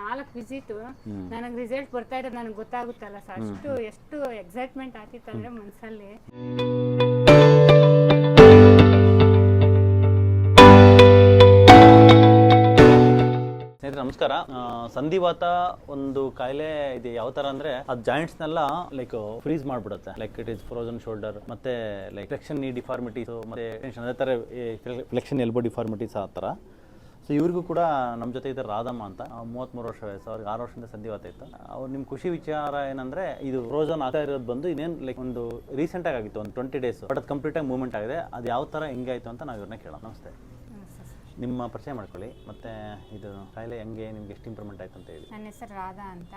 ನಾಲ್ಕು ವಿಸಿಟ್ ನನಗೆ ರಿಸಲ್ಟ್ ಬರ್ತಾ ಇರೋದು ನನಗೆ ಗೊತ್ತಾಗುತ್ತಲ್ಲ ಸರ್. ಅಷ್ಟು ಎಷ್ಟು ಎಕ್ಸೈಟ್ಮೆಂಟ್ ಆಗ್ತಿತ್ತು ಅಂದ್ರೆ ಮನಸ್ಸಲ್ಲಿ ಸ್ನೇಹಿತರೆ ನಮಸ್ಕಾರ. ಸಂಧಿವಾತ ಒಂದು ಕಾಯಿಲೆ ಇದೆ ಯಾವ ತರ ಅಂದ್ರೆ ಅದು ಜಾಯಿಂಟ್ಸ್ ನೆಲ್ಲ like freeze ಮಾಡ್ಬಿಡುತ್ತೆ. Like it is frozen shoulder ಮತ್ತೆ ಲೈಕ್ ಫ್ಲೆಕ್ಷನ್ ನೀ ಡಿಫಾರ್ಮಿಟೀಸ್ ಮತ್ತೆ ಅದೇ ತರ ಫ್ಲೆಕ್ಷನ್ ಎಲ್ಬೋ ಡಿಫಾರ್ಮಿಟೀಸ್ ಆ ಥರ ಸೊ ಇವ್ರಿಗೂ ಕೂಡ ನಮ್ಮ ಜೊತೆ ಇದ್ದಾರೆ ರಾಧಮ್ಮ ಅಂತ. ಮೂವತ್ತ್ಮೂರು ವರ್ಷ ವಯಸ್ಸು, ಅವ್ರಿಗೆ ಆರು ವರ್ಷದಿಂದ ಸಂಧಿವಾತ ಇತ್ತು. ಅವ್ರು ನಿಮ್ಮ ಖುಷಿ ವಿಚಾರ ಏನಂದ್ರೆ, ಇದು ರೋಜನ್ ಆಗ್ತಾ ಇರೋದು ಬಂದು ಇನ್ನೇನು ಲೈಕ್ ಒಂದು ರೀಸೆಂಟಾಗಿ ಆಗಿತ್ತು, ಒಂದು ಟ್ವೆಂಟಿ ಡೇಸ್ ಬಟ್ ಅದು ಕಂಪ್ಲೀಟಾಗಿ ಮೂವ್ಮೆಂಟ್ ಆಗಿದೆ. ಅದು ಯಾವ ಥರ ಹೆಂಗಾಯ್ತು ಅಂತ ನಾವು ಇವ್ರನ್ನ ಕೇಳೋಣ. ನಮಸ್ತೆ. ನಿಮ್ಮ ಪರಿಚಯ ಮಾಡ್ಕೊಳ್ಳಿ. ಮತ್ತೆ ಇದು ಕಾಯಿಲೆ ಹೆಂಗೆ ನಿಮ್ಗೆ ಎಷ್ಟು ಇಂಪ್ರೂವ್ಮೆಂಟ್ ಆಯ್ತು ಅಂತ ಹೇಳಿ. ನನ್ನ ಹೆಸರು ರಾಧಾ ಅಂತ.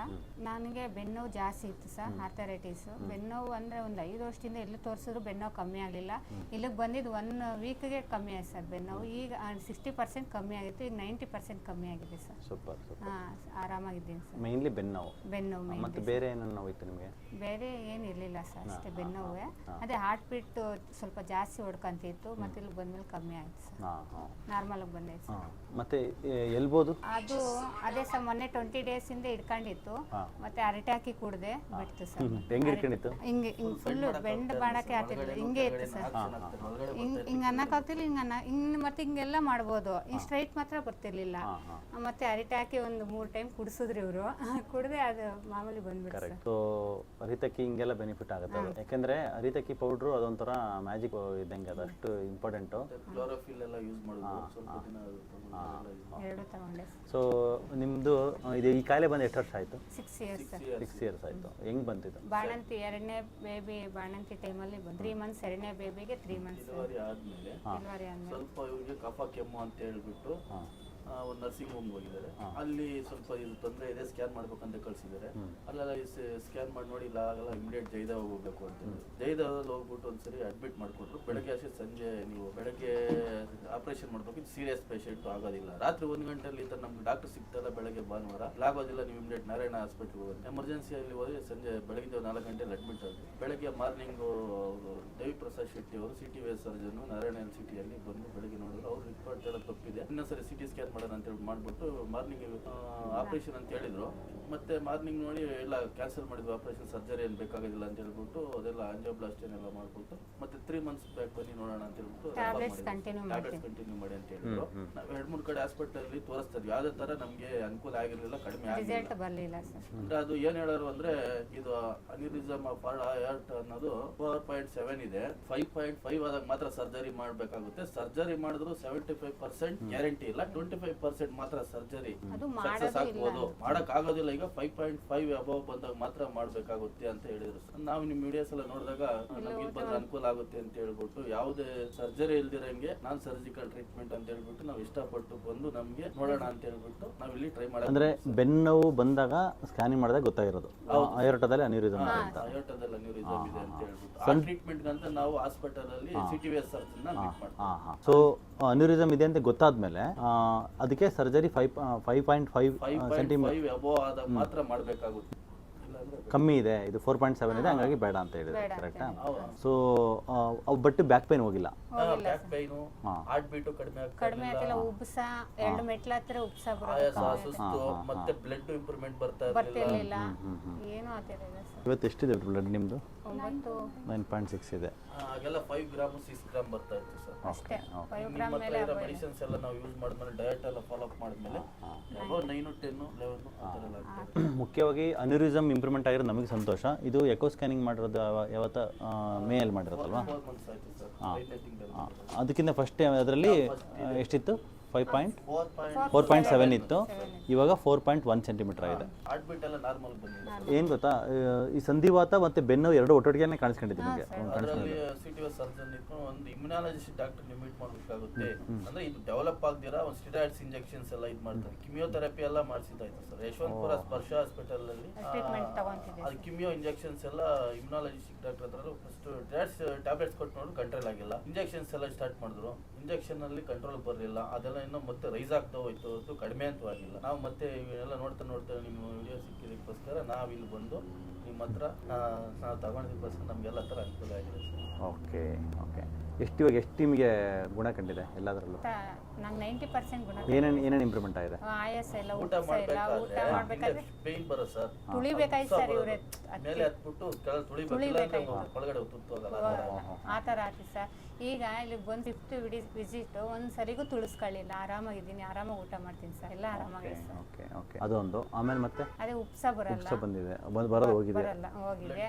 ನನಗೆ ಬೆನ್ನೋವು ಜಾಸ್ತಿ ಇತ್ತು ಸರ್ ಆರ್ಥರೈಟಿಸ್ ಬೆನ್ನೋವು ಅಂದ್ರೆ ಒಂದು ಐದು ವರ್ಷದಿಂದ ಎಲ್ಲಿ ತೋರಿಸಿದ್ರು ಬೆನ್ನೋವು ಕಮ್ಮಿ ಆಗಲಿಲ್ಲ. ಇಲ್ಲಿಗೆ ಬಂದಿದ್ದು ಒನ್ ವೀಕ್ಗೆ ಕಮ್ಮಿ ಆಯ್ತು ಸರ್ ಬೆನ್ನೋವು ಈಗ ಸಿಕ್ಸ್ಟಿ ಪರ್ಸೆಂಟ್ ಕಮ್ಮಿ ಆಗಿತ್ತು ಈಗ ನೈಂಟಿ ಪರ್ಸೆಂಟ್ ಕಮ್ಮಿ ಆಗಿದೆ ಸರ್. ಸೂಪರ್ ಹಾಂ ಆರಾಮಾಗಿದ್ದೀನಿ ಸರ್. ಮೇನ್ಲಿ ಬೆನ್ನೋವು. ಬೆನ್ನೋವು ಮತ್ತೆ ಬೇರೆ ಏನೋ ನೋವು ಇತ್ತು ನಿಮಗೆ? ಬೇರೆ ಏನು ಇರಲಿಲ್ಲ ಸರ್ ಅಷ್ಟೇ ಬೆನ್ನೋವೆ. ಅದೇ ಹಾರ್ಟ್ ಬೀಟ್ ಸ್ವಲ್ಪ ಜಾಸ್ತಿ ಹೊಡ್ಕೊಂತಿತ್ತು ಮತ್ತೆ ಇಲ್ಲಿ ಬಂದ್ಮೇಲೆ ಕಮ್ಮಿ ಆಯ್ತು ಸರ್. ನಾರ್ಮಲ್ ಬಂದೈತೆ. ಸರ್ ಹಾಂ ಮತ್ತೆ ಎಲ್ಬೋದು? ಅದು ಅದೇ ಸರ್ ಮೊನ್ನೆ ಟ್ವೆಂಟಿ ಡೇಸ್ ಇಂದ ಇಟ್ಕೊಂಡಿತ್ತು. ಮತ್ತೆ ಅರಟೆ ಹಾಕಿ ಕುಡ್ದೆ ಬಿಡ್ತು ಸರ್. ಹೆಂಗೆ ಇಟ್ಕೊಂಡಿತ್ತು ಹಿಂಗೆ ಹಿಂಗೆ ಫುಲ್ಲು ಬೆಂಡ್ ಮಾಡಕ್ಕೆ ಆಗ್ತಿರ್ಲಿಲ್ಲ ಹಿಂಗೆ ಇತ್ತು ಸರ್ ಹಿಂಗ್ ಹಿಂಗೆ ಅನ್ನಕ್ಕಾಗ್ತಿಲ್ಲ ಹಿಂಗೆ ಅನ್ನ. ಹಿಂಗ್ ಮತ್ತೆ ಹಿಂಗೆಲ್ಲ ಮಾಡ್ಬೋದು. ಹಿಂಗೆ ಸ್ಟ್ರೈಟ್ ಮಾತ್ರ ಬರ್ತಿರ್ಲಿಲ್ಲ. ಮತ್ತೆ ಅರಟೆ ಹಾಕಿ ಒಂದು ಮೂರು ಟೈಮ್ ಕುಡಿಸಿದ್ರಿ ಇವರು. ಕುಡ್ದೆ ಅದು ಮಾಮೂಲಿ ಬಂದ್ಬಿಡ್ತು ಸರ್. ಸೊ ಅರಿತಕ್ಕಿ ಹಿಂಗೆಲ್ಲ ಬೆನಿಫಿಟ್ ಆಗುತ್ತೆ ಅದು. ಯಾಕೆಂದ್ರೆ ಅರಿತಕ್ಕಿ ಪೌಡ್ರು ಅದೊಂಥರ ಮ್ಯಾಜಿಕ್ ಇದ್ದಂಗೆ ಅದು. ಅಷ್ಟು ಇಂಪಾರ್ಟೆಂಟು ಕ್ಲೋರೋಫಿಲ್ ಎಲ್ಲ ಯೂಸ್ ಮಾಡೋದು ಸ್ವಲ್ಪ ಎರಡು ತಗೊಂಡೆ. ಸೊ ನಿಮ್ಮದು ಇದು ಈ ಕಾಯಿಲೆ ಬಂದು ಎಷ್ಟು ವರ್ಷ ಆಯಿತು? Six years sir six years ಆಯಿತು. ಹೆಂಗೆ ಬಂತಿದ್ದು ಬಾಣಂತಿ ಎರಡನೇ ಬೇಬಿ ಬಾಣಂತಿ ಟೈಮಲ್ಲಿ ತ್ರೀ ಮಂತ್ಸ್ ಎರಡನೇ ಬೇಬಿಗೆ ತ್ರೀ ಮಂತ್ಸ್ ಡೆಲಿವರಿ ಆದ್ಮೇಲೆ ಡೆಲಿವರಿ ಆದ್ಮೇಲೆ. ಸ್ವಲ್ಪ ಇವ್ರಿಗೆ ಕಫ ಕೆಮ್ಮು ಅಂತ ಹೇಳ್ಬಿಟ್ಟು ಒಂದು ನರ್ಸಿಂಗ್ ಹೋಮ್ ಹೋಗಿದ್ದಾರೆ. ಅಲ್ಲಿ ಸ್ವಲ್ಪ ಇದು ತೊಂದರೆ ಇದೆ ಸ್ಕ್ಯಾನ್ ಮಾಡ್ಬೇಕಂತ ಕಳ್ಸಿದ್ದಾರೆ. ಅಲ್ಲೆಲ್ಲ ಸ್ಕ್ಯಾನ್ ಮಾಡಿ ನೋಡಿ ಇಲ್ಲ ಆಗಲ್ಲ ಇಮಿಡಿಯೇಟ್ ಜೈದಾವ್ ಹೋಗ್ಬೇಕು ಅಂತ ಹೇಳಿ. ಜೈದಾವಲ್ಲಿ ಹೋಗ್ಬಿಟ್ಟು ಒಂದ್ಸರಿ ಅಡ್ಮಿಟ್ ಮಾಡಿಕೊಟ್ರು ಬೆಳಗ್ಗೆ ಅಷ್ಟೇ ಸಂಜೆ ನೀವು ಬೆಳಗ್ಗೆ ಆಪರೇಷನ್ ಮಾಡ್ಬೇಕು. ಇದು ಸೀರಿಯಸ್ ಪೇಷಂಟ್ ಆಗೋದಿಲ್ಲ. ರಾತ್ರಿ ಒಂದು ಗಂಟೆಯಲ್ಲಿ ಈ ಥರ ನಮ್ಗೆ ಡಾಕ್ಟರ್ ಸಿಗ್ತಲ್ಲ ಬೆಳಗ್ಗೆ ಭಾನುವಾರ. ಆಗೋದಿಲ್ಲ ನೀವು ಇಮಿಡಿಯೇಟ್ ನಾರಾಯಣ ಹಾಸ್ಪಿಟ್ಲ್ ಹೋಗಿ ಎಮರ್ಜೆನ್ಸಿಯಲ್ಲಿ ಹೋದ್ರೆ ಸಂಜೆ ಬೆಳಗ್ಗೆ ನಾಲ್ಕು ಗಂಟೆಯಲ್ಲಿ ಅಡ್ಮಿಟ್ ಆಗಿ. ಬೆಳಗ್ಗೆ ಮಾರ್ನಿಂಗ್ ದೇವಿ ಪ್ರಸಾದ್ ಶೆಟ್ಟಿ ಅವರು C T V surgeon Narayana L ಸಿಟಿಯಲ್ಲಿ ಬಂದು ಬೆಳಗ್ಗೆ ನೋಡಿದ್ರು. ಅವ್ರು ರಿಪೋರ್ಟ್ ಎಲ್ಲ ತಪ್ಪಿದೆ. ಇನ್ನೊಂದ್ಸರಿ ಸಿ ಟಿ ಸ್ಕ್ಯಾನ್ ಮಾಡೋಣ ಅಂತ ಹೇಳಿ ಮಾಡ್ಬಿಟ್ಟು ಮಾರ್ನಿಂಗ್ ಆಪರೇಷನ್ ಅಂತ ಹೇಳಿದ್ರು. ಮತ್ತೆ ಮಾರ್ನಿಂಗ್ ನೋಡಿ ಎಲ್ಲ ಕ್ಯಾನ್ಸಲ್ ಮಾಡಿದ್ವಿ. ಆಪರೇಷನ್ ಸರ್ಜರಿ ಏನು ಬೇಕಾಗೋದಿಲ್ಲ ಅಂತ ಹೇಳ್ಬಿಟ್ಟು ಅದೆಲ್ಲ ಆಂಜಿಯೋಬ್ಲಾಸ್ಟಿನ್ ಏನೆಲ್ಲ ಮಾಡ್ಬಿಟ್ಟು ಮತ್ತೆ ತ್ರೀ ಮಂತ್ಸ್ ಬ್ಯಾಕ್ ಬನ್ನಿ ನೋಡೋಣ ಅಂತ ಹೇಳ್ಬಿಟ್ಟು ಟ್ಯಾಬ್ಲೆಟ್ಸ್ ಕಂಟಿನ್ಯೂ ಮಾಡಿ. ಅಂತ ಹೇಳಿದ್ರು. ನಾವು ಎರಡು ಮೂರು ಕಡೆ ಹಾಸ್ಪಿಟಲ್ ಅಲ್ಲಿ ತೋರಿಸ್ತಾ ಇದ್ವಿ ಯಾವುದೇ ತರ ನಮಗೆ ಅನುಕೂಲ ಆಗಿರಲಿಲ್ಲ ಕಡಿಮೆ ಆಗಿಲ್ಲ ರಿಸಲ್ಟ್ ಬರಲಿಲ್ಲ ಸರ್. ಅಂದ್ರೆ ಅದು ಏನ್ ಹೇಳೋರು ಅಂದ್ರೆ ಇದು ಅನಿರಿಸಮ್ ಆಫ್ ಹಾರ್ಟ್ ಅನ್ನೋದು ಫೋರ್ ಪಾಯಿಂಟ್ ಸೆವೆನ್ ಇದೆ. ಫೈವ್ ಪಾಯಿಂಟ್ ಫೈವ್ ಆದಾಗ ಮಾತ್ರ ಸರ್ಜರಿ ಮಾಡಬೇಕಾಗುತ್ತೆ. ಸರ್ಜರಿ ಮಾಡಿದ್ರು ಸೆವೆಂಟಿ ಫೈವ್ ಪರ್ಸೆಂಟ್ ಗ್ಯಾರಂಟಿ ಇಲ್ಲ. ಟ್ವೆಂಟಿ ಫೈವ್ ಪರ್ಸೆಂಟ್ ಮಾತ್ರ ಸರ್ಜರಿ ಅದು ಸಕ್ಸಸ್ ಆಗ್ಬೋದು. ಮಾಡಕ್ ಆಗೋದಿಲ್ಲ ಈಗ ಫೈವ್ ಪಾಯಿಂಟ್ ಫೈವ್ ಅಬೌವ್ ಬಂದಾಗ ಮಾತ್ರ ಮಾಡ್ಬೇಕಾಗುತ್ತೆ ಅಂತ ಹೇಳಿದ್ರು. ನಾವು ನಿಮ್ ವಿಡಿಯೋಸ್ ಎಲ್ಲ ನೋಡಿದಾಗ ನಮ್ಗೆ ಇದು ಬಂದ್ರೆ ಅನುಕೂಲ ಆಗುತ್ತೆ ಅಂತ ಹೇಳ್ಬಿಟ್ಟು ಯಾವುದೇ ಸರ್ಜರಿ ಇಲ್ದಿರಂಗೆ ನಾನ್ ಸರ್ಜಿಕಲ್ ಟ್ರೀಟ್ಮೆಂಟ್ ಅಂತ ಹೇಳ್ಬಿಟ್ಟು ನಾವು ಇಷ್ಟಪಟ್ಟು ಬಂದು ನಮ್ಗೆ ನೋಡೋಣ ಅಂತ ಹೇಳ್ಬಿಟ್ಟು ನಾವ್ ಇಲ್ಲಿ ಟ್ರೈ ಮಾಡೋಣ ಅಂದ್ರೆ ಬೆನ್ನೋವು ಬಂದಾಗ ಸ್ಕ್ಯಾನಿಂಗ್ ಮಾಡಿದಾಗ ಗೊತ್ತಾಗಿರೋದು. ಅಯೋಟದಲ್ಲಿ ಅನಿರಿಸಮ್ ಅಂತ. ಅಯೋಟದಲ್ಲಿ ಇದೆ ಅಂತ ಹೇಳ್ಬಿಟ್ಟು. ಆ ಟ್ರೀಟ್ಮೆಂಟ್ ಅಂತ ನಾವು ಹಾಸ್ಪಿಟಲ್ ಅಲ್ಲಿ C T V S surgeon so aneurysm ಇದೆ ಅಂತ ಗೊತ್ತಾದ್ಮೇಲೆ ಆ, ಅದಕ್ಕೆ surgery five five point five centimetre ಆದಾಗ ಮಾತ್ರ ಮಾಡ್ಬೇಕಾಗುತ್ತೆ. ಕಮ್ಮಿ ಇದೆ ಇದು ಫೋರ್ ಪಾಯಿಂಟ್ ಸೆವೆನ್ ಇದೆ ಹಂಗಾಗಿ ಬೇಡ ಅಂತ ಹೇಳಿದ್ರೆ ಕರೆಕ್ಟಾ ಸೊ ಅವು ಬಟ್ ಬ್ಯಾಕ್ ಪೇನ್ ಹೋಗಿಲ್ಲ. ಬ್ಯಾಕ್ ಪೈನು ಹಾ. ಹಾರ್ಟ್ ಬೀಟ್ ಕಡಿಮೆ ಆಗ್ತಿಲ್ಲ ಉಬ್ಸ ಎರಡು ಮೆಟ್ಲ ಹತ್ರ ಉಬ್ಸ ಮತ್ತೆ ಬ್ಲಡ್ ಇಂಪ್ರೂವ್ಮೆಂಟ್ ಬರ್ತಾ ಇರ್ಲಿಲ್ಲ. ಏನು ಇವತ್ತು ಎಷ್ಟಿದೆ ಬ್ಲಡ್ ನಿಮ್ಮದು ಒಂಬತ್ತು ನೈನ್ ಪಾಯಿಂಟ್ ಸಿಕ್ಸ್ ಇದೆ. ಹಾಗೆಲ್ಲ ಆಗೆಲ್ಲ ಫೈವ್ ಗ್ರಾಮ್ ಸಿಕ್ಸ್ ಗ್ರಾಮ್ ಬರ್ತಾ ಇತ್ತು ಸರ್. ಅಷ್ಟೇ ಫೈವ್ ನಿಮ್ಮ ಗ್ರಾಮ್ ಹತ್ರ ಮೇಲೆ ಇರೋ ಮೆಡಿಸಿನ್ಸ್ ಎಲ್ಲ ನಾವು ಯೂಸ್ ಮಾಡಿದ್ಮೇಲೆ ಡಯಟ್ ಎಲ್ಲ ಫಾಲೋ ಅಪ್ ಮಾಡಿದ್ಮೇಲೆ ನೈನು ಟೆನ್ನು ಲೆವೆನ್ ಆ ಥರ ಎಲ್ಲ ಆಗ್ತಾ ಇದೆ. ಮುಖ್ಯವಾಗಿ ಅನ್ಯೂರಿಸಮ್ ಇಂಪ್ರೂವ್ಮೆಂಟ್ ಆಗಿರೋದು ನಮಗೆ ಸಂತೋಷ. ಇದು ಎಕೋ ಸ್ಕ್ಯಾನಿಂಗ್ ಮಾಡಿರೋದು ಯಾವ- ಯಾವತ್ತ ಮೇ ಅಲ್ಲಿ ಮಾಡಿರೋದಲ್ವಾ Four months ಆಯ್ತು ಸರ್. ತಿಂಗಳಲ್ಲಿ ಅದಕ್ಕಿಂತ ಫಸ್ಟ್ ಅದರಲ್ಲಿ ಎಷ್ಟಿತ್ತು? Five point four point four point seven ಇತ್ತು. ಇವಾಗ ಫೋರ್ ಪಾಯಿಂಟ್ ಒನ್ ಸೆಂಟಿಮೀಟರ್ ಆಗಿದೆ ಹಾರ್ಟ್ ಬೀಟ್ ಎಲ್ಲ ನಾರ್ಮಲ್ ಬಂದಿದೆ ಏನು ಗೊತ್ತಾ? ಈ ಸಂಧಿವಾತ ಮತ್ತು ಬೆನ್ನು ಎರಡು ಒಟ್ಟೊಟ್ಟಿಗೆ ಕಾಣಿಸ್ಕೊಂಡಿದೆ ನಿಮಗೆ. ಒಂದು ಇಮ್ಯುನಾಲಜಿಸ್ಟ್ ಡಾಕ್ಟರ್ ಲಿಮಿಟ್ ಮಾಡಬೇಕಾಗುತ್ತೆ. ಅಂದ್ರೆ ಇದು ಡೆವಲಪ್ ಆಗ್ದಿರಾ ಒಂದು ಸ್ಟಿರಾಯ್ಡ್ಸ್ ಇಂಜೆಕ್ಷನ್ಸ್ ಎಲ್ಲ ಇದು ಮಾಡ್ತಾರೆ. ಕಿಮಿಯೋಥೆರಪಿ ಎಲ್ಲ ಮಾಡಿಸಿದಾಯ್ತು ಸರ್. ಯಶವಂತಪುರ ಸ್ಪರ್ಶ ಹಾಸ್ಪಿಟಲ್ ಅಲ್ಲಿ ಅದು ಕಿಮಿಯೋ ಇಂಜೆಕ್ಷನ್ಸ್ ಎಲ್ಲ ಇಮ್ಯುನಾಲಜಿಸ್ಟ್ ಡಾಕ್ಟರ್ ಹತ್ರ ಫಸ್ಟ್ ಟ್ಯಾಬ್ಲೆಟ್ಸ್ ಕೊಟ್ಟು ನೋಡಿ ಕಂಟ್ರೋಲ್ ಆಗಿಲ್ಲ. ಇಂಜೆಕ್ಷನ್ಸ್ ಎಲ್ಲ ಸ್ಟಾರ್ಟ್ ಮಾಡಿದ್ರು. ಇಂಜೆಕ್ಷನ್ ಅಲ್ಲಿ ಕಂಟ್ರೋಲ್ ಬರಲಿಲ್ಲ. ಅದೆಲ್ಲ ಇನ್ನೂ ಮತ್ತೆ ರೈಸ್ ಆಗ್ತಾ ಹೋಯ್ತು ಹೊತ್ತು ಕಡಿಮೆ ಅಂತೂ ಆಗಿಲ್ಲ. ನಾವು ಮತ್ತೆ ಇವೆಲ್ಲ ನೋಡ್ತಾ ನೋಡ್ತಾ ನಿಮ್ಮ ವಿಡಿಯೋ ಸಿಕ್ಕಿದ್ದಕ್ಕೋಸ್ಕರ ನಾವು ಇಲ್ಲಿ ಬಂದು ನಿಮ್ಮ ಹತ್ರ ಆ, ನಾವು ತಗೊಂಡಿದ್ದಕ್ಕೋಸ್ಕರ ನಮಗೆಲ್ಲ ಥರ ಅನುಕೂಲ ಆಗಿದೆ ಸರ್. Okay okay. ಎಷ್ಟು ಇವಾಗ ಎಷ್ಟು ನಿಮಗೆ ಗುಣ ಕಂಡಿದೆ ಎಲ್ಲದರಲ್ಲೂ? ನಂಗೆ ನೈಂಟಿ ಪರ್ಸೆಂಟ್ ಗುಣ ಏನೇನು ಏನೇನು ಇಂಪ್ರೂವ್ಮೆಂಟ್ ಆಗಿದೆ? ಆಯಾಸ ಇಲ್ಲ ಊಟ ಉಪ್ಸ ಇಲ್ಲ ಊಟ ಮಾಡ್ಬೇಕಾದ್ರೆ ಪೇನ್ ಬರೋ ಸರ್. ತುಳಿಬೇಕಾಯ್ತು ಸರ್ ಇವ್ರೆ. ಮೇಲೆ ಹತ್ಬಿಟ್ಟು ಕೆಳಗೆ ತುಳಿಬೇಕಿಲ್ಲ ಅಂದ್ರೆ ಒಳಗಡೆ ತುತ್ತು ಹೋಗಲ್ಲ. ಆ ಥರ. ಆ ಥರ ಆಗ್ತಿತ್ತು ಸರ್. ಈಗ ಇಲ್ಲಿ ಬಂದು ಫಿಫ್ತ್ ವಿಡಿ ವಿಸಿಟ್ ಒಂದು ಸರಿಗೂ ತುಳಿಸ್ಕೊಳ್ಳಿಲ್ಲ. ಆರಾಮಾಗಿದ್ದೀನಿ ಆರಾಮಾಗಿ ಊಟ ಮಾಡ್ತೀನಿ ಸರ್. ಎಲ್ಲ ಆರಾಮಾಗಿ ಸರ್. Okay okay. ಅದೊಂದು. ಆಮೇಲೆ ಮತ್ತೆ? ಅದೇ ಉಪ್ಸ ಬರಲ್ಲ. ಉಪ್ಸ ಬಂದಿದೆ. ಬಂದು ಬರೋದು ಹೋಗಿದೆ. ಬರಲ್ಲ ಹೋಗಿದೆ.